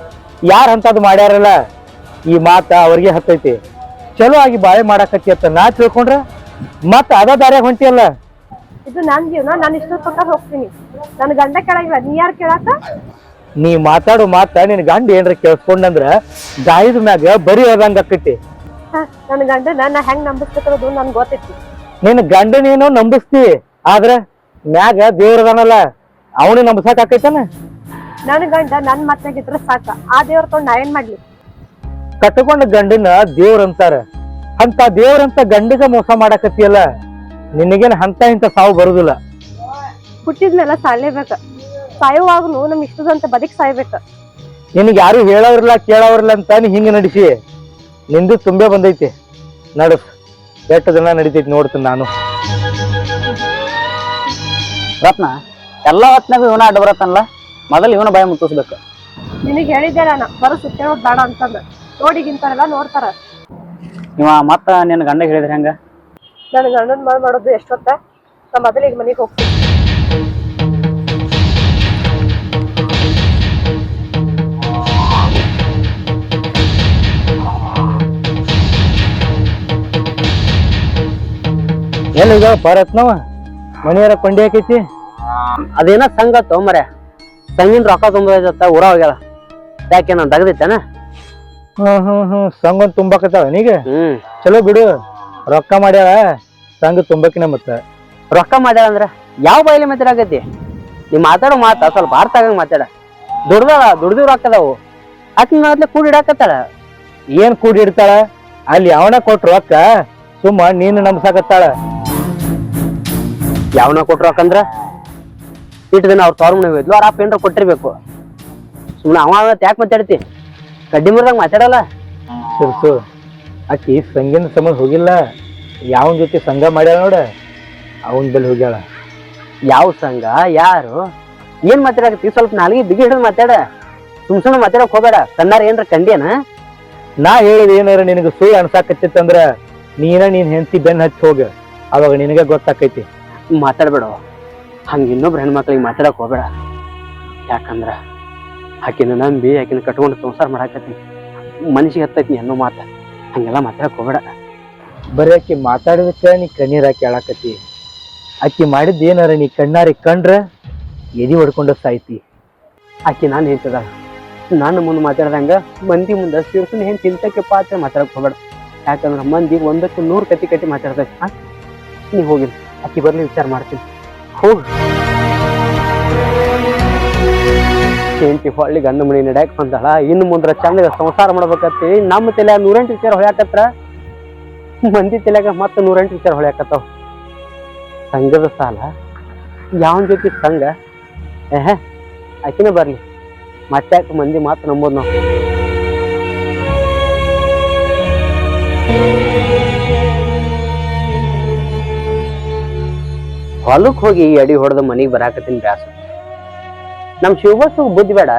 ಯಾರು ಅಂತದ್ ಮಾಡ್ಯಾರಲ್ಲ ಈ ಮಾತ ಅವ್ರಿಗೆ ಹತ್ತೈತಿ. ಚಲೋ ಆಗಿ ಬಾಳೆ ಮಾಡಾಕತ್ತಿ ಅಂತ ನಾ ತಿಳ್ಕೊಂಡ್ರ ಮತ್ತ ಅದ ದಾರ್ಯಾಗ ಹೊಂಟಿಯಲ್ಲ. ಇದು ನನ್ ಜೀವನ ನಾನು ಇಷ್ಟು ಪ್ರಕಾರ ಹೋಗ್ತೀನಿ. ನನ್ನ ಗಂಡ ಕೆಳಗಿಲ್ಲ ನೀ ಯಾರು ಕೇಳಾಕ? ನೀ ಮಾತಾಡೋ ಮಾತ ನಿನ್ ಗಂಡ ಏನ್ರ ಕೇಳಿಸ್ಕೊಂಡಂದ್ರ ಗಾಯದ ಮ್ಯಾಗ ಬರಿ ಹೋದಂಗ ಆಕೈತಿ. ಹ, ನನ್ ಗಂಡನ ನಾ ಹೆಂಗ್ ನಂಬಿಸ್ಬೇಕು ನನ್ಗೆ ಗೊತ್ತೈತಿ. ನಿನ್ ಗಂಡನೇನೋ ನಂಬಿಸ್ತಿ ಆದ್ರ ಮ್ಯಾಗ ದೇವ್ರದಾನಲ್ಲ ಅವನೇ ನಂಬಸಾಕ್ ಆಕೈತನ? ನನ್ ಗಂಡ ನನ್ ಮಾತಾಗಿದ್ರೆ ಸಾಕ. ಆ ದೇವ್ರ ತಗೊಂಡ್ ನಾ ಏನ್ ಮಾಡ್ಲಿ? ಕಟ್ಕೊಂಡ ಗಂಡನ ದೇವ್ರ ಅಂತಾರ. ಅಂತ ದೇವ್ರಂತ ಗಂಡಿಗ ಮೋಸ ಮಾಡಾಕತ್ತಿಯಲ್ಲ? ನಿನಗೇನ್ ಹಂತ ಇಂತ ಸಾವು ಬರುದಿಲ್ಲ. ಹುಟ್ಟಿದ್ಮೇಲೆ ಸಾಯ್ಲೇಬೇಕ. ಸಾಯುವಾಗನು ನಮ್ ಇಷ್ಟದಂತ ಬದುಕ್ ಸಾಯ್ಬೇಕ. ನಿನಗೆ ಯಾರು ಹೇಳೋರಿಲ್ಲ ಕೇಳೋರಿಲ್ಲ ಅಂತ ನೀ ಹಿಂಗ ನಡೆಸಿ ನಿಂದು ತುಂಬೆ ಬಂದೈತಿ. ನಡಸ್ ಎಷ್ಟು ದಿನ ನಡಿತೈತಿ ನೋಡ್ತೀನಿ ನಾನು. ರತ್ನ ಎಲ್ಲಾ ಹೊತ್ನಾಗ ಇವನ ಅಡ್ಡ ಬರತ್ತಲ್ಲ ಮೊದಲು ಇವನ ಭಯ ಮುಟ್ಟಿಸ್ಬೇಕು ನಿನಗ್ ಹೇಳಿದ್ದೆ ನಾನು ಬರೋ ಸುತ್ತೇಳೋದ್ ಬೇಡ ಅಂತಂದ. ನೋಡಿಗಿಂತಾರೆಲ್ಲ ನೋಡ್ತಾರ. ಇವ ಮತ್ತ ನಿನ್ನ ಗಂಡ ಹೇಳಿದ್ರೆ ಹೆಂಗ? ನನ್ ಗಂಡನ್ ಮಾಡಿ ಮಾಡೋದು ಎಷ್ಟೊತ್ತ ನಮ್ಮ ಮೊದಲಿಗೆ ಮನೆಗೆ ಹೋಗ್ತೀನಿ. ಏನಿದ ಪರತ್ನವ ಮನೆಯರ ಕೊಂಡಿ ಹಾಕೈತಿ? ಅದೇನ ಸಂಘ ತೊಂಬರೆ ಸಂಗಿನ ರೊಕ್ಕ ತುಂಬತ್ತ ಊರ ಹೋಗ್ಯಾಳ. ಯಾಕೆ ನಾನು ದಗದೈತೇನ ಹ್ಮ್ ಹ್ಮ್ ಹ್ಮ್ ಸಂಘ ತುಂಬಾಕತ್ತಾವ ನೀಗ ಹ್ಮ್. ಚಲೋ ಬಿಡು. ರೊಕ್ಕ ಮಾಡ್ಯಾಳ ಸಂಘ ತುಂಬಕಿನ ಮತ್ತ. ರೊಕ್ಕ ಮಾಡ್ಯಾಳ ಅಂದ್ರ ಯಾವ ಬಯಲಿ ಮಾತಾಡ ಆಗತ್ತಿ ನೀ ಮಾತಾಡೋ ಮಾತ ಸ್ವಲ್ಪ ಅರ್ಥ ಆಗಂಗ್ ಮಾತಾಡ. ದುಡ್ದಾಳ ದುಡ್ದು ರೊಕ್ಕ ಅದಾವು ಆಕಿನ ಕೂಡಿ ಇಡಾಕತ್ತಾಳ. ಏನ್ ಕೂಡಿ ಇಡ್ತಾಳ? ಅಲ್ಲಿ ಯಾವನ ಕೊಟ್ರು ರೊಕ್ಕ ಸುಮ್ಮ ನೀನು ನಂಬಸಾಕತ್ತಾಳ. ಯಾವನ ಕೊಟ್ರು ರೊಕ್ಕ ಅಂದ್ರ? ಇಟ್ಟು ದಿನ ಅವ್ರ ತವ್ರ ಮನೆ ಹೋಯ್ದ್ಲು ಅವ್ರ ಅಪ್ಪ ಏನ್ರ ಕೊಟ್ಟಿರ್ಬೇಕು. ಸುಮ್ಮನೆ ಅವ ಯಾಕೆ ಮಾತಾಡ್ತಿ? ಕಡ್ಡಿ ಮುರ್ದಂಗ ಮಾತಾಡಲ್ಲ. ಸಿರ್ಸು ಆಕಿ ಸಂಗಿನ ಸಂಬಂಧ ಹೋಗಿಲ್ಲ ಯಾವ ಜೊತೆ ಸಂಘ ಮಾಡ್ಯಾಳ ನೋಡ ಅವನ ಬಲ್ಲಿ ಹೋಗ್ಯಾಳ. ಯಾವ ಸಂಘ? ಯಾರು? ಏನ್ ಮಾತಾಡಕತ್ತಿ? ಸ್ವಲ್ಪ ನಾಲ್ಗೆ ಬಿಗಿ ಹಿಡಿದು ಮಾತಾಡ. ಸುಮ್ ಸುಮ್ಮನೆ ಮಾತಾಡಕ್ ಹೋಗಾಡ ಕಣ್ಣಾರ ಏನ್ರ ಕಂಡೇನ? ನಾ ಹೇಳಿದ ಏನಾರ ನಿನಗೆ ಸುಳ್ಳು ಅನ್ಸಾಕತ್ತಿತ್ತಂದ್ರ ನೀನ ನೀನ್ ಹೆಂಡತಿ ಬೆನ್ ಹಚ್ಚಿ ಹೋಗ. ಅವಾಗ ನಿನಗೆ ಗೊತ್ತಾಕೈತಿ. ಮಾತಾಡ್ಬೇಡ ಹಂಗ ಇನ್ನೊಬ್ರು ಹೆಣ್ಮಕ್ಳಿಗೆ ಮಾತಾಡಕ್ ಹೋಗಬೇಡ. ಯಾಕಂದ್ರ ಆಕಿನ ನಂಬಿ ಆಕಿನ ಕಟ್ಕೊಂಡು ಸಂಸಾರ ಮಾಡಾಕತ್ತಿ. ಮನಸ್ಸಿಗೆ ಹತ್ತೈತಿ ಅನ್ನೋ ಮಾತ. ಹಂಗೆಲ್ಲ ಮಾತಾಡಕ್ ಹೋಗ್ಬೇಡ ಬರೀ ಆಕಿ ಮಾತಾಡೋದಕ್ಕೆ ನೀ ಕಣ್ಣೀರ ಕೇಳಾಕತಿ ಅಕ್ಕಿ ಆಕಿ ಮಾಡಿದ್ ಏನಾರ ನೀ ಕಣ್ಣಾರಿ ಕಂಡ್ರ ಎದಿ ಹೊಡ್ಕೊಂಡು ಸಾಯ್ತಿ. ಆಕಿ ನಾನು ಹೇಳ್ತದ ನಾನು ಮುಂದೆ ಮಾತಾಡ್ದಂಗ ಮಂದಿ ಮುಂದೆ ಸಿರ್ಸನ್ ಏನು ತಿಂತಕ್ಕೆ ಪಾತ್ರ ಮಾತಾಡಕ್ ಹೋಗಬೇಡ. ಯಾಕಂದ್ರೆ ಮಂದಿ ಒಂದಕ್ಕೆ ನೂರು ಕತಿ ಕತಿ ಮಾತಾಡ್ತೈತಿ. ನೀ ಹೋಗಿ ಆಕಿ ಬರ್ಲಿ ವಿಚಾರ ಮಾಡ್ತೀನಿ. ಹೋಗ್. ಹೆಂಡತಿ ಹೊಳ್ಳಿ ಗಂಡ ಮನಿ ನಡೆಯಕ್ಕೆ ಬಂದಾಳ. ಇನ್ನು ಮುಂದ್ರ ಚಂದ ಸಂಸಾರ ಮಾಡ್ಬೇಕತ್ತಿ. ನಮ್ಮ ತಲೆ ನೂರೆಂಟು ವಿಚಾರ ಹೊಳ್ಯಾಕತ್ರ. ಮಂದಿ ತಲೆಗ ಮತ್ತೆ ನೂರೆಂಟು ವಿಚಾರ ಹೊಳ್ಯಾಕತ್ತಾವ. ಸಂಘದ ಸಾಲ. ಯಾವ ಜೊತೆ ಸಂಘ? ಏಹ, ಆಕಿನ ಬರ್ಲಿ. ಮತ್ತೆ ಮಂದಿ ಮಾತು ನಂಬೋದು ನಾವು. ಹೊಲಕ್ಕೆ ಹೋಗಿ ಎಡಿ ಹೊಡೆದ ಮನೆಗೆ ಬರಾಕತ್ತೀನಿ ಬ್ಯಾಸ. ನಮ್ ಶಿವಬಸ್ಸು ಬುದ್ಧಿ ಬೇಡ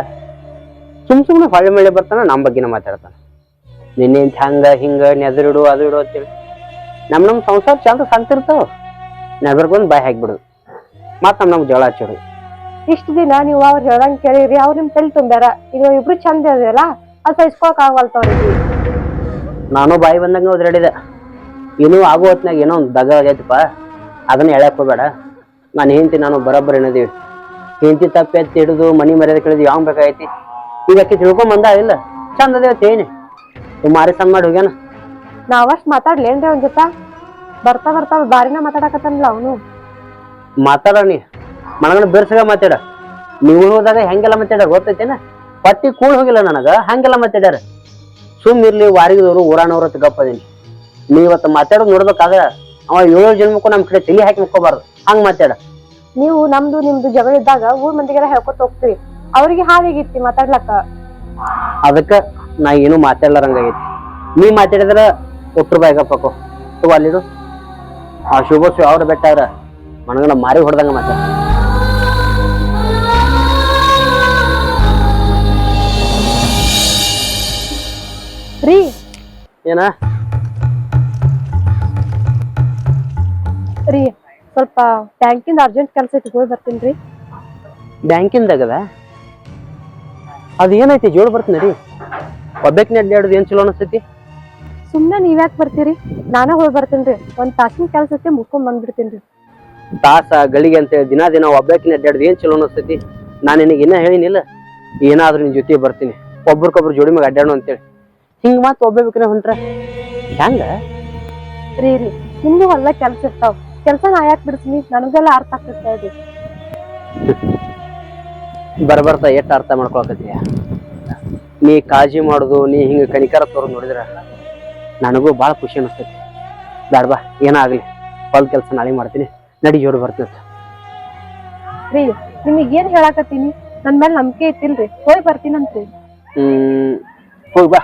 ಸುಮ್ ಸುಮ್ನೆ ಹೊಳೆ ಮಳೆ ಬರ್ತಾನ ನಮ್ಮ ಬಗ್ಗೆನ ಮಾತಾಡ್ತಾನ. ನಿನ್ನೆ ಇಂತ ಹಂಗ ಹಿಂಗ ನೆದರಿಡು ಅದು ಇಡು ಅಂತೇಳಿ. ನಮ್ಮ ನಮ್ಮ ಸಂಸಾರ ಚಂದ ಸಾಕ್ತಿರ್ತಾವ ನೆದರ್ಗೊಂದು ಬಾಯ್ ಹಾಕ್ಬಿಡು ಮತ್ತೆ ನಮ್ಮ ನಮ್ಗೆ ಜಗಳ ಹಚ್ಚಿಡು. ಇಷ್ಟು ದಿನ ನೀವು ಅವ್ರು ಹೇಳ್ದಂಗ್ ಕೇಳಿರಿ ಅವ್ರು ನಿಮ್ಮ ತಲೆ ತುಂಬ್ಯಾರ. ಈಗ ಇಬ್ರು ಚಂದ ಇದೆಯಲ್ಲ ಅದು ಸಹಿಸ್ಕೊಳಕ್ ಆಗವಲ್ತವ್ರಿಗೆ ನಾನು ಬಾಯಿ ಬಂದಂಗ ಒದ್ರಾಡಿದೆ ಇನ್ನೂ ಆಗೋ ಹೊತ್ನಾಗ ಏನೋ ಒಂದು ದಗ ಆಗೈತಪ್ಪ. ಅದನ್ನ ಹೇಳಕ್ ಹೋಗ್ಬೇಡ. ನಾನು ಹೆಂಡತಿ ನಾನು ಬರೋಬ್ಬರ ಏನದೀವಿ. ಹೆಂಡತಿ ತಪ್ಪೆ ಎತ್ತಿ ಹಿಡಿದು ಮನಿ ಮರ್ಯಾದೆ ಕಳೆದು ಯಾವ ಬೇಕಾಗೈತಿ? ಈಗ ಅಕ್ಕಿ ತಿಳ್ಕೊಂಡ್ ಬಂದ ಇಲ್ಲ. ಚಂದ ಅದೇ ಏನಿ? ಮಾರಿ ಸಣ್ಣ ಮಾಡಿ ಹೋಗ್ಯಾನ? ನಾವಷ್ಟ್ ಮಾತಾಡ್ಲೇನ್ರಿ ಅವ್ನ ಜೊತೆ? ಬರ್ತಾ ಬರ್ತಾ ಬಾರಿನ ಮಾತಾಡಕತ್ತಲ್ಲ ಅವನು. ಮಾತಾಡಣಿ ಮನಗನ ಬೆರ್ಸಗ ಮಾತಾಡ. ನೀವು ಹೋದಾಗ ಹೆಂಗೆಲ್ಲ ಮಾತಾಡ ಗೊತ್ತೈತೇನ? ಪಟ್ಟಿ ಕೂಳ್ ಹೋಗಿಲ್ಲ ನನಗ ಹಂಗೆಲ್ಲ ಮಾತಾಡ್ಯಾರ. ಸುಮ್ ಇರ್ಲಿ ವಾರಿಗದವ್ರು ಊರಾನವ್ರ ಗಪ್ಪ ಗಪ್ಪದೀನಿ ನೀ ಇವತ್ತು ಮಾತಾಡೋದು ನೋಡ್ಬೇಕಾಗ ಅವ ಏಳು ಜನ್ಮಕ್ಕೂ ನಮ್ ಕಡೆ ತಲೆ ಹಾಕಿ ಮುಕ್ಕೋಬಾರ್ದು. ಹಂಗ್ ಮಾತಾಡ. ನೀವು ನಮ್ದು ನಿಮ್ದು ಜಗಳ ಇದ್ದಾಗ ಊರ್ ಮಂದಿಗೆಲ್ಲ ಹೇಳ್ಕೊತ ಹೋಗ್ತೀವಿ. ಅವ್ರಿಗೆ ಹಾದಿಗಿತ್ತಿ ಮಾತಾಡ್ಲಕ್ಕ? ಅದಕ್ಕ ನಾ ಏನು ಮಾತಾಡ್ಲಾರಂಗಾಗೈತಿ. ನೀ ಮಾತಾಡಿದ್ರ ಒಟ್ರು ಬಾಯ್ಗಪ್ಪಕ್ಕೋ ತಗೋ ಅಲ್ಲಿಡು ಆ ಶುಭಸು ಅವ್ರ ಬೆಟ್ಟಾಗ್ರ ಮನಗನ ಮಾರಿ ಹೊಡೆದಂಗ ಮಾತಾಡ ರೀ. ಏನ? ರೀ. ಸ್ವಲ್ಪ ಬ್ಯಾಂಕಿಂದ ಅರ್ಜೆಂಟ್ ಕೆಲಸ ಐತಿ ಹೋಗಿ ಬರ್ತೀನಿ ಬ್ಯಾಂಕಿಂದಾಗದ? ಅದ ಏನೈತಿ ಜೋಳ ಬರ್ತೀನಿ ರೀ. ಒಬ್ಬಕ್ಕೆ ಅಡ್ಡಾಡೋದು ಏನು ಚಲೋ ಅನಿಸ್ತೈತಿ ಸುಮ್ನೆ ನೀವ್ಯಾಕ್ ಬರ್ತೀರಿ? ನಾನೇ ಹೋಗಿ ಬರ್ತೀನಿ ಒಂದ್ ತಾಸಿನ ಕೆಲಸ ಐತಿ ಮುಗ್ಕೊಂಡ್ ಬಂದ್ಬಿಡ್ತೀನಿ ತಾಸ ಗಳಿಗೆ ಅಂತ ದಿನ ದಿನ ಒಬ್ಬಾಕಿನ ಅಡ್ಡಾಡೋದು ಏನ್ ಚಲೋ ಅನಿಸ್ತೈತಿ ನಾನು ನಿನಗೆ ಇನ್ನ ಹೇಳಿನಿಲ್ಲ. ಏನಾದ್ರೂ ನಿನ್ ಜೊತೆ ಬರ್ತೀನಿ. ಒಬ್ರಿಗೊಬ್ರು ಜೋಡಿ ಮ್ಯಾಗ ಅಡ್ಡಾಡೋ ಅಂತೇಳಿ. ಹಿಂಗ್ ಮಾತು ಒಬ್ಬಬೇಕನ ಹೊಂಟ್ರ? ಹೆಂಗ? ರೀ ರೀ. ಇನ್ನೂ ಹೊಲ ಕೆಲ್ಸ ಇರ್ತಾವ. ಕೆಲ್ಸ ನಾ ಯಾಕೆ ಬಿಡ್ತೀನಿ. ನನಗೆಲ್ಲ ಅರ್ಥ ಆಗ್ತಿರ್ತಾ ಇದೆ? ಬರ್ಬರ್ತಾ ಎಷ್ಟು ಅರ್ಥ ಮಾಡ್ಕೊಳಕತ್ತೀಯ? ನೀ ಕಾಳಜಿ ಮಾಡೋದು ನೀ ಹಿಂಗ ಕನಿಕರ ತೋರು ನೋಡಿದ್ರ ನನಗೂ ಭಾಳ ಖುಷಿ ಅನಿಸ್ತೈತಿ. ಬ್ಯಾಡ ಬಾ ಏನಾಗ್ಲಿ ಹೊಲ ಕೆಲಸ ನಾಳೆ ಮಾಡ್ತೀನಿ. ನಡಿ ಜೋಡಿ ಬರ್ತೈತೆ ರೀ ನಿಮಗೆ ಏನು ಹೇಳಾಕತ್ತೀನಿ? ನನ್ನ ಮೇಲೆ ನಂಬಿಕೆ ಇತ್ತಿಲ್ರಿ. ಹೋಗಿ ಬರ್ತೀನಂತ್ರಿ. ಹ್ಮ್ ಹೋಗಿ ಬಾ.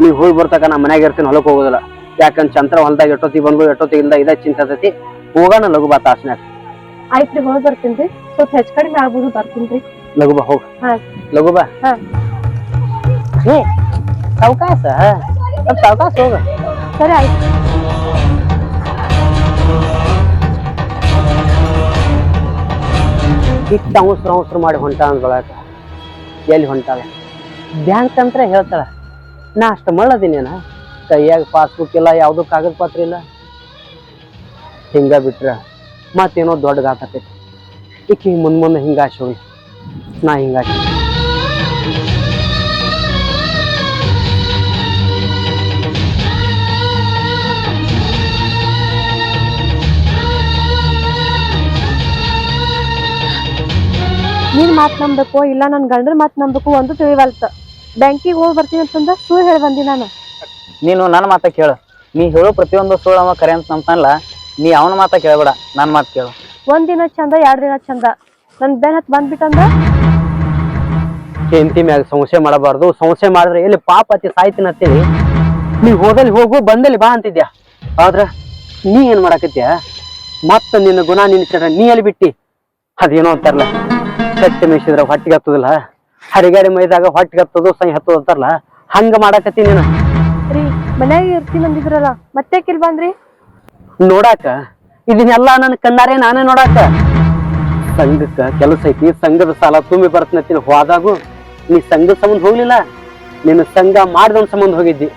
ನೀ ಹೋಗಿ ಬರ್ತಕ್ಕ ನಾ ಮನ್ಯಾಗ ಇರ್ತೀನಿ ಹೊಲಕ್ ಹೋಗೋದಿಲ್ಲ. ಯಾಕಂದ್ರೆ ಚಂದ್ರ ಹೊಲ್ದಾಗ ಎಷ್ಟೊತ್ತಿಗೆ ಬಂದು ಎಷ್ಟೊತ್ತಿಗಿಂದ ಇದ ಚಿಂತತೈತಿ ಹೋಗೋಣ ಲಘು ಬಾ ತಾಸ್ನ್ಯಾಗ. ಆಯ್ತ್ರಿ ಹೋಗಿ ಬರ್ತೀನಿ ಸ್ವಲ್ಪ ಹೆಚ್ಚು ಕಡಿಮೆ ಆಗ್ಬೋದು ಬರ್ತೀನಿ ರೀ. ಲಘು ಬಾ ಹೋಗ್. ಹಾ. ಲಘು ಬಾ. ಹಾ. ಹೇ ಸಾವ್ಕಾಸ? ಸ್ವಲ್ಪ ಸಾವ್ಕಾಸ ಹೋಗ. ಸರಿ ಆಯ್ತು. ಇಷ್ಟ ಅವಸರ ಅವಸರ ಮಾಡಿ ಹೊಂಟ ಅಂದ್ಕೊಳಕ ಎಲ್ಲಿ ಹೊಂಟಾಳ? ಬ್ಯಾಂಕ್ ಅಂತ ಹೇಳ್ತಾಳ ನಾ ಅಷ್ಟು ಮಳ್ಳದೀನೇನ ಕೈಯಾಗ ಪಾಸ್ಬುಕ್ ಇಲ್ಲ ಯಾವ್ದು ಕಾಗದ ಪತ್ರ ಇಲ್ಲ. ಹಿಂಗ ಬಿಟ್ರ ಮತ್ತೇನೋ ದೊಡ್ಡ ಗಾತೈತಿ ಈಕಿ ಮುಂದ್ ಮುಂದೆ ಹಿಂಗಾಶಿ ಹೋಗಿ. ನಾ ಹಿಂಗಾಶಿ ನೀನ್ ಮಾತ್ ನಂಬಬೇಕು ಇಲ್ಲ ನನ್ ಗಂಡನ ಮಾತ್ ನಂಬಬೇಕು ಒಂದು ತಿಳಿವಲ್ತ. ಬ್ಯಾಂಕಿಗೆ ಹೋಗಿ ಬರ್ತೀನಿ ಅಂತಂದ ಸುಳ್ಳು ಹೇಳಿ ಬಂದಿ ನಾನು. ನೀನು ನನ್ನ ಮಾತ ಕೇಳು. ನೀ ಹೇಳೋ ಪ್ರತಿಯೊಂದು ಸುಳ್ಳು ಅವ ಕರೆ ಅಂತ ನಂಬ್ತಾನಲ್ಲ ನೀ ಅವನ ಮಾತ ಕೇಳಬೇಡ ನನ್ನ ಮಾತು ಕೇಳು. ಒಂದ್ ದಿನ ಚಂದ ಎರಡ್ ದಿನ ಚಂದ. ನನ್ ಬೆನ್ ಹತ್ ಬಂದ್ಬಿಟ್ಟಂದ? ಹೆಂಡತಿ ಮ್ಯಾಗ ಸಂಶಯ ಮಾಡಬಾರ್ದು. ಸಂಶಯ ಮಾಡಿದ್ರೆ ಎಲ್ಲಿ ಪಾಪ ಅತಿ ಸಾಯ್ತೀನಿ ಅಂತೇಳಿ ನೀ ಹೋದಲ್ಲಿ ಹೋಗು ಬಂದಲ್ಲಿ ಬಾ ಅಂತಿದ್ಯಾ? ಆದ್ರ ನೀ ಏನ್ ಮಾಡಾಕತ್ಯ ಮತ್ತ ನಿನ್ನ ಗುಣ ನಿನ್ನ ಚಟ ನೀ ಎಲ್ಲಿ ಬಿಟ್ಟಿ? ಅದೇನೋ ಅಂತಾರಲ್ಲ. ಸತ್ಯ ಮೇಯಿಸಿದ್ರ ಹೊಟ್ಟಿಗೆ ಹತ್ತದಿಲ್ಲ. ಹರಿಗಾಡಿ ಮೈದಾಗ ಹೊಟ್ಟಿಗೆ ಹತ್ತದು ಸೈ ಹತ್ತದ ಅಂತಾರಲ್ಲ. ಹಂಗ ಮಾಡಾಕತ್ತಿ ನೀನು. ರೀ ಮನ್ಯಾಗ ಇರ್ತೀನಿ ಅಂದಿದ್ರಲ್ಲ ಮತ್ತೆ ಕಿಲ್ ಬಂದ್ರಿ? ನೋಡಾಕ? ಇದನ್ನೆಲ್ಲ ನನ್ನ ಕಣ್ಣಾರೆ ನಾನೇ ನೋಡಾಕ? ಸಂಘಕ್ಕ ಕೆಲಸ ಐತಿ, ಸಂಘದ ಸಾಲ ತುಂಬಿ ಬರ್ತನತ್ತೀನಿ ಹೋದಾಗು ನೀ ಸಂಘದ ಸಂಬಂಧ ಹೋಗ್ಲಿಲ್ಲ. ನಿನ್ನ ಸಂಘ ಮಾಡಿದವನ್ ಸಂಬಂಧ ಹೋಗಿದ್ದಿ.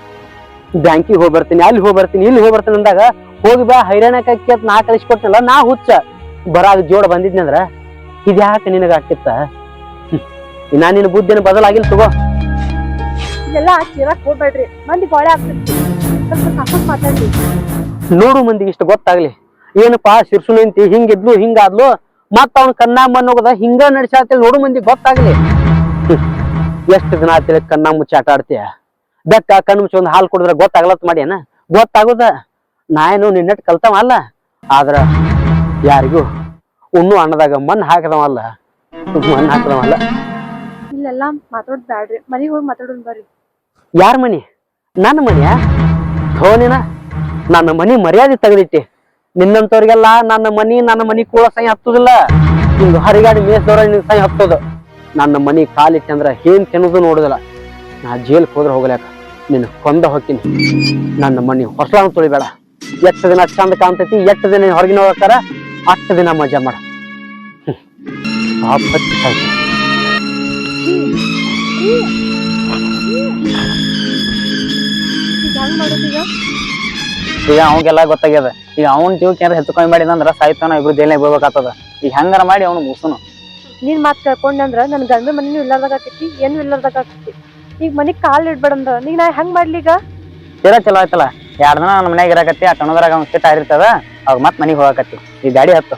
ಬ್ಯಾಂಕಿಗೆ ಹೋಗಿ ಬರ್ತೀನಿ, ಅಲ್ಲಿ ಹೋಗಿ ಬರ್ತೀನಿ, ಇಲ್ಲಿ ಹೋಗಿ ಬರ್ತೀನಿ ಅಂದಾಗ ಹೋಗಿ ಬಾ ಹೈರಾಣಕ್ಕೆ ಅಂತ ನಾ ಕಳಿಸ್ಕೊಟ್ನಲ್ಲ ನಾ ಹುಚ್ಚ. ಬರಾಗ ಜೋಡ ಬಂದಿದ್ನಂದ್ರ ಇದ್ಯಾಕೆ ನಿನಗ ಆಗ್ತಿತ್ತ? ನಾ ನಿನ್ನ ಬುದ್ಧಿನ ಬದಲಾಗಿಲ್ಲ ತಗೋ. ಎಲ್ಲ ಕೇಳಕ್ ಹೋಗ್ಬೇಡ್ರಿ. ಮಂದಿ ಗೋಳೆ ಆಗ್ತೈತಿ ಸ್ವಲ್ಪ ಮಾತಾಡ್ರಿ. ನೋಡು ಮಂದಿಗೆ ಇಷ್ಟು ಗೊತ್ತಾಗ್ಲಿ. ಏನಪ್ಪಾ ಶಿರ್ಸುನ ಅಂತಿ ಹಿಂಗಿದ್ಲು ಹಿಂಗಾದ್ಲು ಮತ್ತ ಅವ್ನ ಕನ್ನಾ ಹೋಗದ ಹಿಂಗ ನಡ್ಸಾತೇಳಿ ನೋಡು ಮಂದಿ ಗೊತ್ತಾಗ್ಲಿ. ಎಷ್ಟು ದಿನ ಆತೇಳಿ ಕನ್ನಾ ಮುಚ್ಚಿ ಆಟ ಆಡ್ತೀಯ? ಬೆಕ್ಕ ಕಣ್ಣು ಮುಚ್ಚಿ ಒಂದು ಹಾಲು ಕುಡಿದ್ರೆ ಗೊತ್ತಾಗ್ಲತ್ ಮಾಡ್ಯಾನ? ಗೊತ್ತಾಗುದ? ನಾ ಏನು ನಿನ್ನಟ್ ಕಲ್ತವ ಅಲ್ಲ? ಆದ್ರ ಯಾರಿಗೂ ಉಣ್ಣು ಅನ್ನದಾಗ ಮಣ್ಣು ಹಾಕದವಲ್ಲ ಮಣ್ಣು ಹಾಕದವಲ್ಲ ಇಲ್ಲೆಲ್ಲ ಮಾತಾಡೋದ್ ಬ್ಯಾಡ್ರಿ. ಮನೆಗೆ ಹೋಗಿ ಮಾತಾಡೋದ್ ಬರ್ರಿ. ಯಾರ ಮನಿ? ನನ್ನ ಮನಿಯ? ಥೋನಿನ ನನ್ನ ಮನಿ ಮರ್ಯಾದೆ ತೆಗೆದಿಟ್ಟಿ ನಿನ್ನಂತವ್ರಿಗೆಲ್ಲ ನನ್ನ ಮನಿ ನನ್ನ ಮನಿ ಕೂಡ ಸೈ ಹತ್ತುದಿಲ್ಲ ನಿಮ್ದು ಹರಿಗಾಡಿ ಮೇಸ್ದವ್ರ ನಿನ್ ಸೈ ಹತ್ತೋದು ನನ್ನ ಮನಿ ಕಾಲಿಟ್ಟಂದ್ರ ಏನ್ ತಿನ್ನೋದು ನೋಡುದಿಲ್ಲ ನಾ ಜೇಲ್ಗೆ ಹೋದ್ರೆ ಹೋಗ್ಲಾಕ ನಿನ್ನ ಕೊಂದ ಹೋಗ್ತೀನಿ ನನ್ನ ಮನಿ ಹೊಸಲನ್ನು ತೊಳಿಬೇಡ ಎಷ್ಟು ದಿನ ಚಂದ ಕಾಣ್ತೈತಿ ಎಷ್ಟು ದಿನ ಹೊರಗಿನ ಹೋಗ್ತಾರ ಅಷ್ಟು ದಿನ ಮಜಾ ಮಾಡ ಹ್ಮ್. ಈಗ ಅವಂಗೆಲ್ಲ ಗೊತ್ತಾಗ್ಯದ. ಈಗ ಅವನ್ ಜೀವಕ್ಕೆ ಏನಾರ ಹೆಚ್ಚು ಕಮ್ಮಿ ಮಾಡಿದಂದ್ರ ಸಾಯ್ತಾನ ಇಬ್ರು ಜೈಲ್ನಾಗ ಬೀಳ್ಬೇಕಾಗ್ತದ ಈಗ ಹೆಂಗಾರ ಮಾಡಿ ಅವನು ಮುಸುನು ನೀನ್ ಮಾತ್ ಕೇಳ್ಕೊಂಡಂದ್ರ ನನ್ ಗಂಡ ಮನೇನು ಇಲ್ಲಾರ್ದಾಗ ಆಕೈತಿ ಏನು ಇಲ್ಲಾರ್ದಾಗ ಆಕೈತಿ ಈಗ ಮನಿಗ್ ಕಾಲ್ ಇಡ್ಬೇಡಂದ್ರ ನೀ ನಾ ಹೆಂಗ್ ಮಾಡ್ಲಿ ಈಗ? ಚಲೋ ಆಯ್ತಲ್ಲ. ಎರಡ್ ದಿನ ನನ್ನ ಮನ್ಯಾಗ ಇರಾಕತ್ತಿ ಆ ಕಣದ್ರಾಗ ಅವ್ನ ಸಿಟ್ ಆಗಿರ್ತದ ಅವಾಗ ಮತ್ ಮನಿಗ್ ಹೋಗಾಕತ್ತಿ. ಈ ಗಾಡಿ ಹತ್ತು.